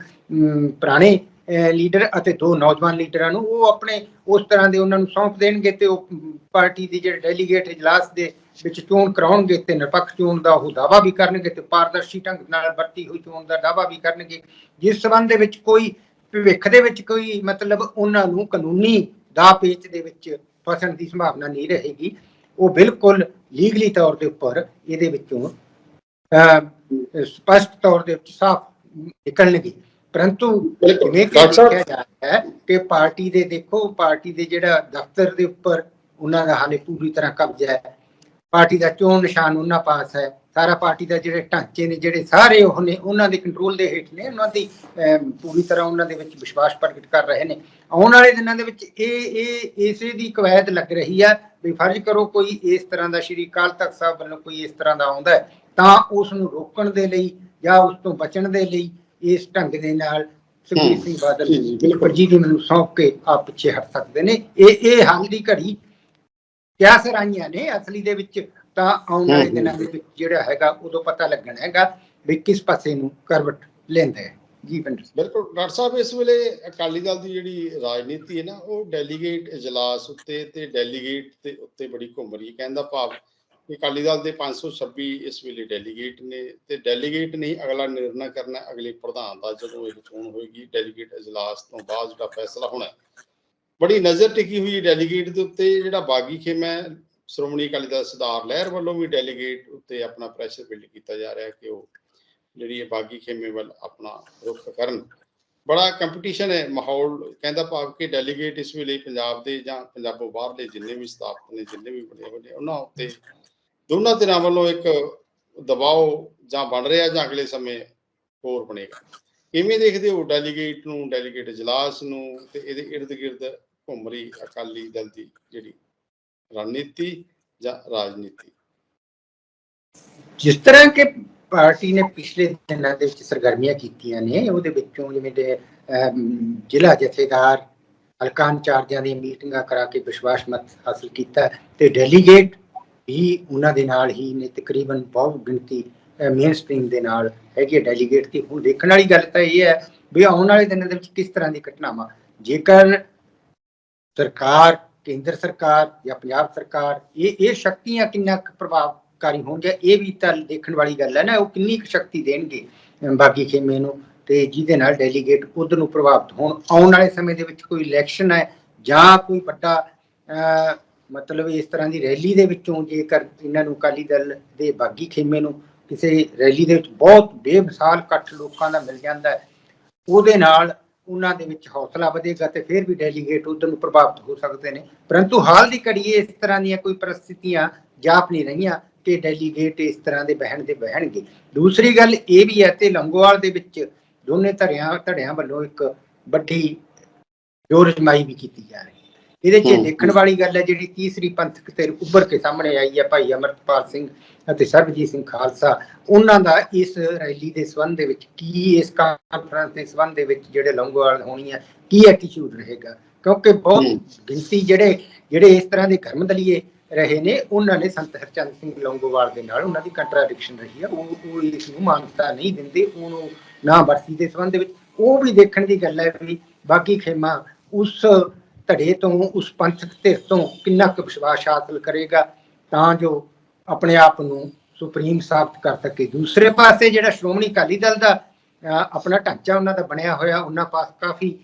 ਪੁਰਾਣੇ ਲੀਡਰ ਅਤੇ ਦੋ ਨੌਜਵਾਨ ਲੀਡਰਾਂ ਨੂੰ ਉਹ ਆਪਣੇ ਉਸ ਤਰ੍ਹਾਂ ਦੇ ਉਹਨਾਂ ਨੂੰ ਸੌਂਪ ਦੇਣਗੇ ਤੇ ਉਹ ਪਾਰਟੀ ਦੀ ਜਿਹੜੇ ਡੈਲੀਗੇਟ ਇਜਲਾਸ ਦੇ ਵਿੱਚ ਚੋਣ ਕਰਾਉਣਗੇ ਤੇ ਨਿਰਪੱਖ ਚੋਣ ਦਾ ਉਹ ਦਾਵਾ ਵੀ ਕਰਨਗੇ ਤੇ ਪਾਰਦਰਸ਼ੀ ਢੰਗ ਨਾਲ ਵਰਤੀ ਹੋਈ ਚੋਣ ਦਾ ਦਾਵਾ ਵੀ ਕਰਨਗੇ। ਜਿਸ ਸਬੰਧ ਦੇ ਵਿੱਚ ਕੋਈ ਭਵਿੱਖ ਦੇ ਵਿੱਚ ਕੋਈ ਮਤਲਬ ਉਹਨਾਂ ਨੂੰ ਕਾਨੂੰਨੀ ਦਾ ਪੇਚ ਦੇ ਵਿੱਚ ਫਸਣ ਦੀ ਸੰਭਾਵਨਾ ਨਹੀਂ ਰਹੇਗੀ ਉਹ ਬਿਲਕੁਲ ਲੀਗਲੀ ਤੌਰ ਦੇ ਉੱਪਰ ਇਹਦੇ ਵਿੱਚੋਂ ਅਹ, ਸਪਸ਼ਟ ਤੌਰ ਦੇ ਵਿੱਚ ਸਾਫ਼ ਨਿਕਲਣਗੇ। ਪਰੰਤੂ ਜਿਵੇਂ ਕਿ ਦੇਖਿਆ ਜਾ ਰਿਹਾ ਹੈ ਕਿ ਪਾਰਟੀ ਦੇ ਦੇਖੋ ਪਾਰਟੀ ਦੇ ਜਿਹੜਾ ਦਫ਼ਤਰ ਦੇ ਉੱਪਰ ਉਹਨਾਂ ਦਾ ਹਾਲੇ ਪੂਰੀ ਤਰ੍ਹਾਂ ਕਬਜ਼ਾ ਹੈ। ਪਾਰਟੀ ਦਾ ਚੋਣ ਨਿਸ਼ਾਨ ਉਹਨਾਂ ਪਾਸ ਹੈ। ਸਾਰਾ ਪਾਰਟੀ ਦਾ ਜਿਹੜੇ ਢਾਂਚੇ ਨੇ ਜਿਹੜੇ ਸਾਰੇ ਉਹ ਨੇ ਉਹਨਾਂ ਦੇ ਕੰਟਰੋਲ ਦੇ ਹੇਠ ਨੇ ਉਹਨਾਂ ਦੀ ਪੂਰੀ ਤਰ੍ਹਾਂ ਉਹਨਾਂ ਦੇ ਵਿੱਚ ਵਿਸ਼ਵਾਸ ਪ੍ਰਗਟ ਕਰ ਰਹੇ ਨੇ। ਆਉਣ ਵਾਲੇ ਦਿਨਾਂ ਦੇ ਵਿੱਚ ਇਹ ਇਹ ਇਸੇ ਦੀ ਕਵਾਇਦ ਲੱਗ ਰਹੀ ਹੈ ਵੀ ਫਰਜ਼ ਕਰੋ ਕੋਈ ਇਸ ਤਰ੍ਹਾਂ ਦਾ ਸ਼੍ਰੀ ਅਕਾਲ ਤਖਤ ਸਾਹਿਬ ਵੱਲੋਂ ਕੋਈ ਇਸ ਤਰ੍ਹਾਂ ਦਾ ਆਉਂਦਾ ਤਾਂ ਉਸ ਨੂੰ ਰੋਕਣ ਦੇ ਲਈ ਜਾਂ ਉਸ ਤੋਂ ਬਚਣ ਦੇ ਲਈ ਇਸ ਢੰਗ ਦੇ ਨਾਲ ਸੁਖਬੀਰ ਸਿੰਘ ਬਾਦਲ ਜੀ, ਜੀ, ਬਿਲਕੁਲ। ਪ੍ਰਜੀਤ ਨੂੰ ਸੌਂਪ ਕੇ ਆਪ ਪਿੱਛੇ ਹਟ ਸਕਦੇ ਨੇ। ਇਹ ਇਹ ਹੱਲ ਦੀ ਘੜੀ ਕਿਆ ਸਰਾਈਆਂ ਨੇ ਅਸਲੀ ਦੇ ਵਿੱਚ ਤਾਂ ਆਉਣ ਵਾਲੇ। ਦਿਨਾਂ ਦੇ ਵਿੱਚ ਜਿਹੜਾ ਹੈਗਾ ਉਦੋਂ ਪਤਾ ਲੱਗਣਾ ਹੈਗਾ ਵੀ ਕਿਸ ਪਾਸੇ ਨੂੰ ਕਰਵਟ ਲੈਂਦਾ ਹੈ। ਜੀ ਬਿਲਕੁਲ। ਡਾਕਟਰ ਸਾਹਿਬ ਇਸ ਵੇਲੇ ਅਕਾਲੀ ਦਲ ਦੀ ਜਿਹੜੀ ਰਾਜਨੀਤੀ ਹੈ ਨਾ ਉਹ ਡੈਲੀਗੇਟ ਇਜਲਾਸ ਉੱਤੇ ਤੇ ਡੈਲੀਗੇਟ ਦੇ ਉੱਤੇ ਬੜੀ ਘੁੰਮ ਰਹੀ ਹੈ। ਕਹਿੰਦਾ ਭਾਵ ਅਕਾਲੀ ਦਲ ਦੇ 526 ਇਸ ਵੇਲੇ ਡੈਲੀਗੇਟ ਨੇ ਤੇ ਡੈਲੀਗੇਟ ਨਹੀਂ, ਅਗਲਾ ਨਿਰਣਾ ਕਰਨਾ ਅਗਲੇ ਪ੍ਰਧਾਨ ਦਾ ਜਦੋਂ ਇਹ ਚੋਣ ਹੋਏਗੀ ਡੈਲੀਗੇਟ ਇਜਲਾਸ ਤੋਂ ਬਾਅਦ ਜਿਹੜਾ ਫੈਸਲਾ ਹੋਣਾ ਬੜੀ ਨਜ਼ਰ ਟਿਕੀ ਹੋਈ ਡੈਲੀਗੇਟ ਦੇ ਉੱਤੇ ਜਿਹੜਾ ਬਾਗੀ ਖੇਮਾ ਹੈ, ਸ਼੍ਰੋਮਣੀ ਅਕਾਲੀ ਦਲ ਸਰਦਾਰ ਲਹਿਰ ਵੱਲੋਂ ਵੀ ਡੈਲੀਗੇਟ ਉੱਤੇ ਆਪਣਾ ਪ੍ਰੈਸ਼ਰ ਬਿਲਡ ਕੀਤਾ ਜਾ ਰਿਹਾ ਕਿ ਉਹ ਜਿਹੜੀ ਇਹ ਬਾਗੀ ਖੇਮੇ ਵੱਲ ਆਪਣਾ ਰੁਖ ਕਰਨ। ਬੜਾ ਕੰਪੀਟੀਸ਼ਨ ਹੈ ਮਾਹੌਲ, ਕਹਿੰਦਾ ਭਾਵ ਕਿ ਡੈਲੀਗੇਟ ਇਸ ਵੇਲੇ ਪੰਜਾਬ ਦੇ ਜਾਂ ਪੰਜਾਬੋਂ ਬਾਹਰਲੇ ਜਿੰਨੇ ਵੀ ਸਥਾਪਤ ਨੇ, ਜਿੰਨੇ ਵੀ ਬਣੇ ਹੋਏ ਨੇ, ਉਹਨਾਂ ਉੱਤੇ ਦੋਨਾਂ ਧਿਰਾਂ ਵੱਲੋਂ ਇੱਕ ਦਬਾਅ ਜਾਂ ਬਣ ਰਿਹਾ ਜਾਂ ਅਗਲੇ ਸਮੇਂ ਹੋਰ ਬਣੇਗਾ। ਕਿਵੇਂ ਦੇਖਦੇ ਹੋ ਡੈਲੀਗੇਟ ਨੂੰ ਡੈਲੀਗੇਟ ਇਜਲਾਸ ਨੂੰ ਤੇ ਇਹਦੇ ਇਰਦ ਗਿਰਦ ਘੁੰਮ ਰਹੀ ਅਕਾਲੀ ਦਲ ਦੀ ਜਿਹੜੀ ਰਣਨੀਤੀ ਜਾਂ ਰਾਜਨੀਤੀ? ਜਿਸ ਤਰ੍ਹਾਂ ਕਿ ਪਾਰਟੀ ਨੇ ਪਿਛਲੇ ਦਿਨਾਂ ਦੇ ਵਿੱਚ ਸਰਗਰਮੀਆਂ ਕੀਤੀਆਂ ਨੇ, ਉਹਦੇ ਵਿੱਚੋਂ ਜਿਵੇਂ ਦੇ ਜ਼ਿਲ੍ਹਾ ਜਥੇਦਾਰ ਹਲਕਾ ਇੰਚਾਰਜਾਂ ਦੀਆਂ ਮੀਟਿੰਗਾਂ ਕਰਾ ਕੇ ਵਿਸ਼ਵਾਸ ਮਤ ਹਾਸਲ ਕੀਤਾ ਤੇ ਡੈਲੀਗੇਟ ਵੀ ਉਹਨਾਂ ਦੇ ਨਾਲ ਹੀ ਨੇ ਤਕਰੀਬਨ ਬਹੁਤ ਗਿਣਤੀ ਮੇਨ ਸਟ੍ਰੀਮ ਦੇ ਨਾਲ ਹੈਗੀ ਡੈਲੀਗੇਟ ਦੀ। ਹੁਣ ਦੇਖਣ ਵਾਲੀ ਗੱਲ ਤਾਂ ਇਹ ਹੈ ਵੀ ਆਉਣ ਵਾਲੇ ਦਿਨਾਂ ਦੇ ਵਿੱਚ ਕਿਸ ਤਰ੍ਹਾਂ ਦੀ ਘਟਨਾਵਾਂ। ਜੇਕਰ ਸਰਕਾਰ, ਕੇਂਦਰ ਸਰਕਾਰ ਜਾਂ ਪੰਜਾਬ ਸਰਕਾਰ, ਇਹ ਇਹ ਸ਼ਕਤੀਆਂ ਕਿੰਨਾ ਕੁ ਪ੍ਰਭਾਵਕਾਰੀ ਹੋਣਗੀਆਂ, ਇਹ ਵੀ ਤਾਂ ਦੇਖਣ ਵਾਲੀ ਗੱਲ ਹੈ ਨਾ, ਉਹ ਕਿੰਨੀ ਕੁ ਸ਼ਕਤੀ ਦੇਣਗੇ ਅਮ ਬਾਗੀ ਖੇਮੇ ਨੂੰ ਤੇ ਜਿਹਦੇ ਨਾਲ ਡੈਲੀਗੇਟ ਉਧਰ ਨੂੰ ਪ੍ਰਭਾਵਿਤ ਹੋਣ। ਆਉਣ ਵਾਲੇ ਸਮੇਂ ਦੇ ਵਿੱਚ ਕੋਈ ਇਲੈਕਸ਼ਨ ਹੈ ਜਾਂ ਕੋਈ ਵੱਡਾ ਮਤਲਬ ਇਸ ਤਰ੍ਹਾਂ ਦੀ ਰੈਲੀ ਦੇ ਵਿੱਚੋਂ ਜੇਕਰ ਇਹਨਾਂ ਨੂੰ ਅਕਾਲੀ ਦਲ ਦੇ ਬਾਗੀ ਖੇਮੇ ਨੂੰ ਕਿਸੇ ਰੈਲੀ ਦੇ ਵਿੱਚ ਬਹੁਤ ਬੇਮਿਸਾਲ ਇਕੱਠ ਲੋਕਾਂ ਦਾ ਮਿਲ ਜਾਂਦਾ ਹੈ, ਉਹਦੇ ਨਾਲ ਉਹਨਾਂ ਦੇ ਵਿੱਚ ਹੌਸਲਾ ਵਧੇਗਾ ਤੇ ਫਿਰ ਵੀ ਡੈਲੀਗੇਟ ਉਧਰ ਨੂੰ ਪ੍ਰਭਾਵਿਤ ਹੋ ਸਕਦੇ ਨੇ। ਪਰੰਤੂ ਹਾਲ ਦੀ ਘੜੀ ਇਸ ਤਰ੍ਹਾਂ ਦੀਆਂ ਕੋਈ ਪਰਿਸਥਿਤੀਆਂ ਜਾਪ ਨਹੀਂ ਰਹੀਆਂ ਕਿ ਡੈਲੀਗੇਟ ਇਸ ਤਰ੍ਹਾਂ ਦੇ ਬਹਿਣ ਦੇ ਬਹਿਣਗੇ। ਦੂਸਰੀ ਗੱਲ ਇਹ ਵੀ ਹੈ ਤੇ ਲੰਗੋਵਾਲ ਦੇ ਵਿੱਚ ਦੋਨੇ ਧੜਿਆਂ ਧੜਿਆਂ ਵੱਲੋਂ ਇੱਕ ਵੱਡੀ ਜੋਰ ਅਜਮਾਈ ਵੀ ਕੀਤੀ ਜਾ ਰਹੀ ਇਹਦੇ 'ਚ ਦੇਖਣ ਵਾਲੀ ਗੱਲ ਹੈ ਜਿਹੜੀ ਤੀਸਰੀ ਪੰਥਕ ਤੇ ਉੱਭਰ ਕੇ ਸਾਹਮਣੇ ਆਈ ਹੈ ਭਾਈ ਅਮਰਤਪਾਲ ਸਿੰਘ ਅਤੇ ਸਰਬਜੀਤ ਸਿੰਘ ਖਾਲਸਾ। ਉਹਨਾਂ ਦਾ ਇਸ ਰੈਲੀ ਦੇ ਸੰਬੰਧ ਦੇ ਵਿੱਚ ਕੀ ਇਸ ਕਾਨਫਰੰਸ ਦੇ ਸੰਬੰਧ ਦੇ ਵਿੱਚ ਜਿਹੜੇ ਲੰਗੋਵਾਲ ਹੋਣੀ ਹੈ ਕੀ ਐਟੀਟਿਊਡ ਰਹੇਗਾ? ਕਿਉਂਕਿ ਬਹੁਤ। ਗਿਣਤੀ ਜਿਹੜੇ ਜਿਹੜੇ ਇਸ ਤਰ੍ਹਾਂ ਦੇ ਕਰਮ ਦਲੀਏ ਰਹੇ ਨੇ ਉਹਨਾਂ ਨੇ ਸੰਤ ਹਰਚੰਦ ਸਿੰਘ ਲੰਗੋਵਾਲ ਦੇ ਨਾਲ ਉਹਨਾਂ ਦੀ ਕੰਟਰਾਡਿਕਸ਼ਨ ਰਹੀ ਹੈ। ਉਹ ਉਹ ਇਸ ਨੂੰ ਮਾਨਤਾ ਨਹੀਂ ਦਿੰਦੇ ਉਹਨੂੰ ਨਾ ਵਰਤੀ ਦੇ ਸੰਬੰਧ ਦੇ ਵਿੱਚ। ਉਹ ਵੀ ਦੇਖਣ ਦੀ ਗੱਲ ਹੈ ਵੀ ਬਾਕੀ ਖੇਮਾ ਉਸ ਧੜੇ ਤੋਂ, ਉਸ ਪੰਥਕ ਧਿਰ ਤੋਂ ਕਿੰਨਾ ਕੁ ਵਿਸ਼ਵਾਸ ਹਾਸਲ ਕਰੇਗਾ, ਤਾਂ ਜੋ ਆਪਣੇ ਆਪ ਨੂੰ ਸੁਪਰੀਮ ਸਾਬਤ ਕਰ ਸਕੇ। ਦੂਸਰੇ ਪਾਸੇ ਜਿਹੜਾ ਸ਼੍ਰੋਮਣੀ ਅਕਾਲੀ ਦਲ ਦਾ ਆਪਣਾ ਢਾਂਚਾ ਉਹਨਾਂ ਦਾ ਬਣਿਆ ਹੋਇਆ, ਉਹਨਾਂ ਪਾਸ ਕਾਫੀ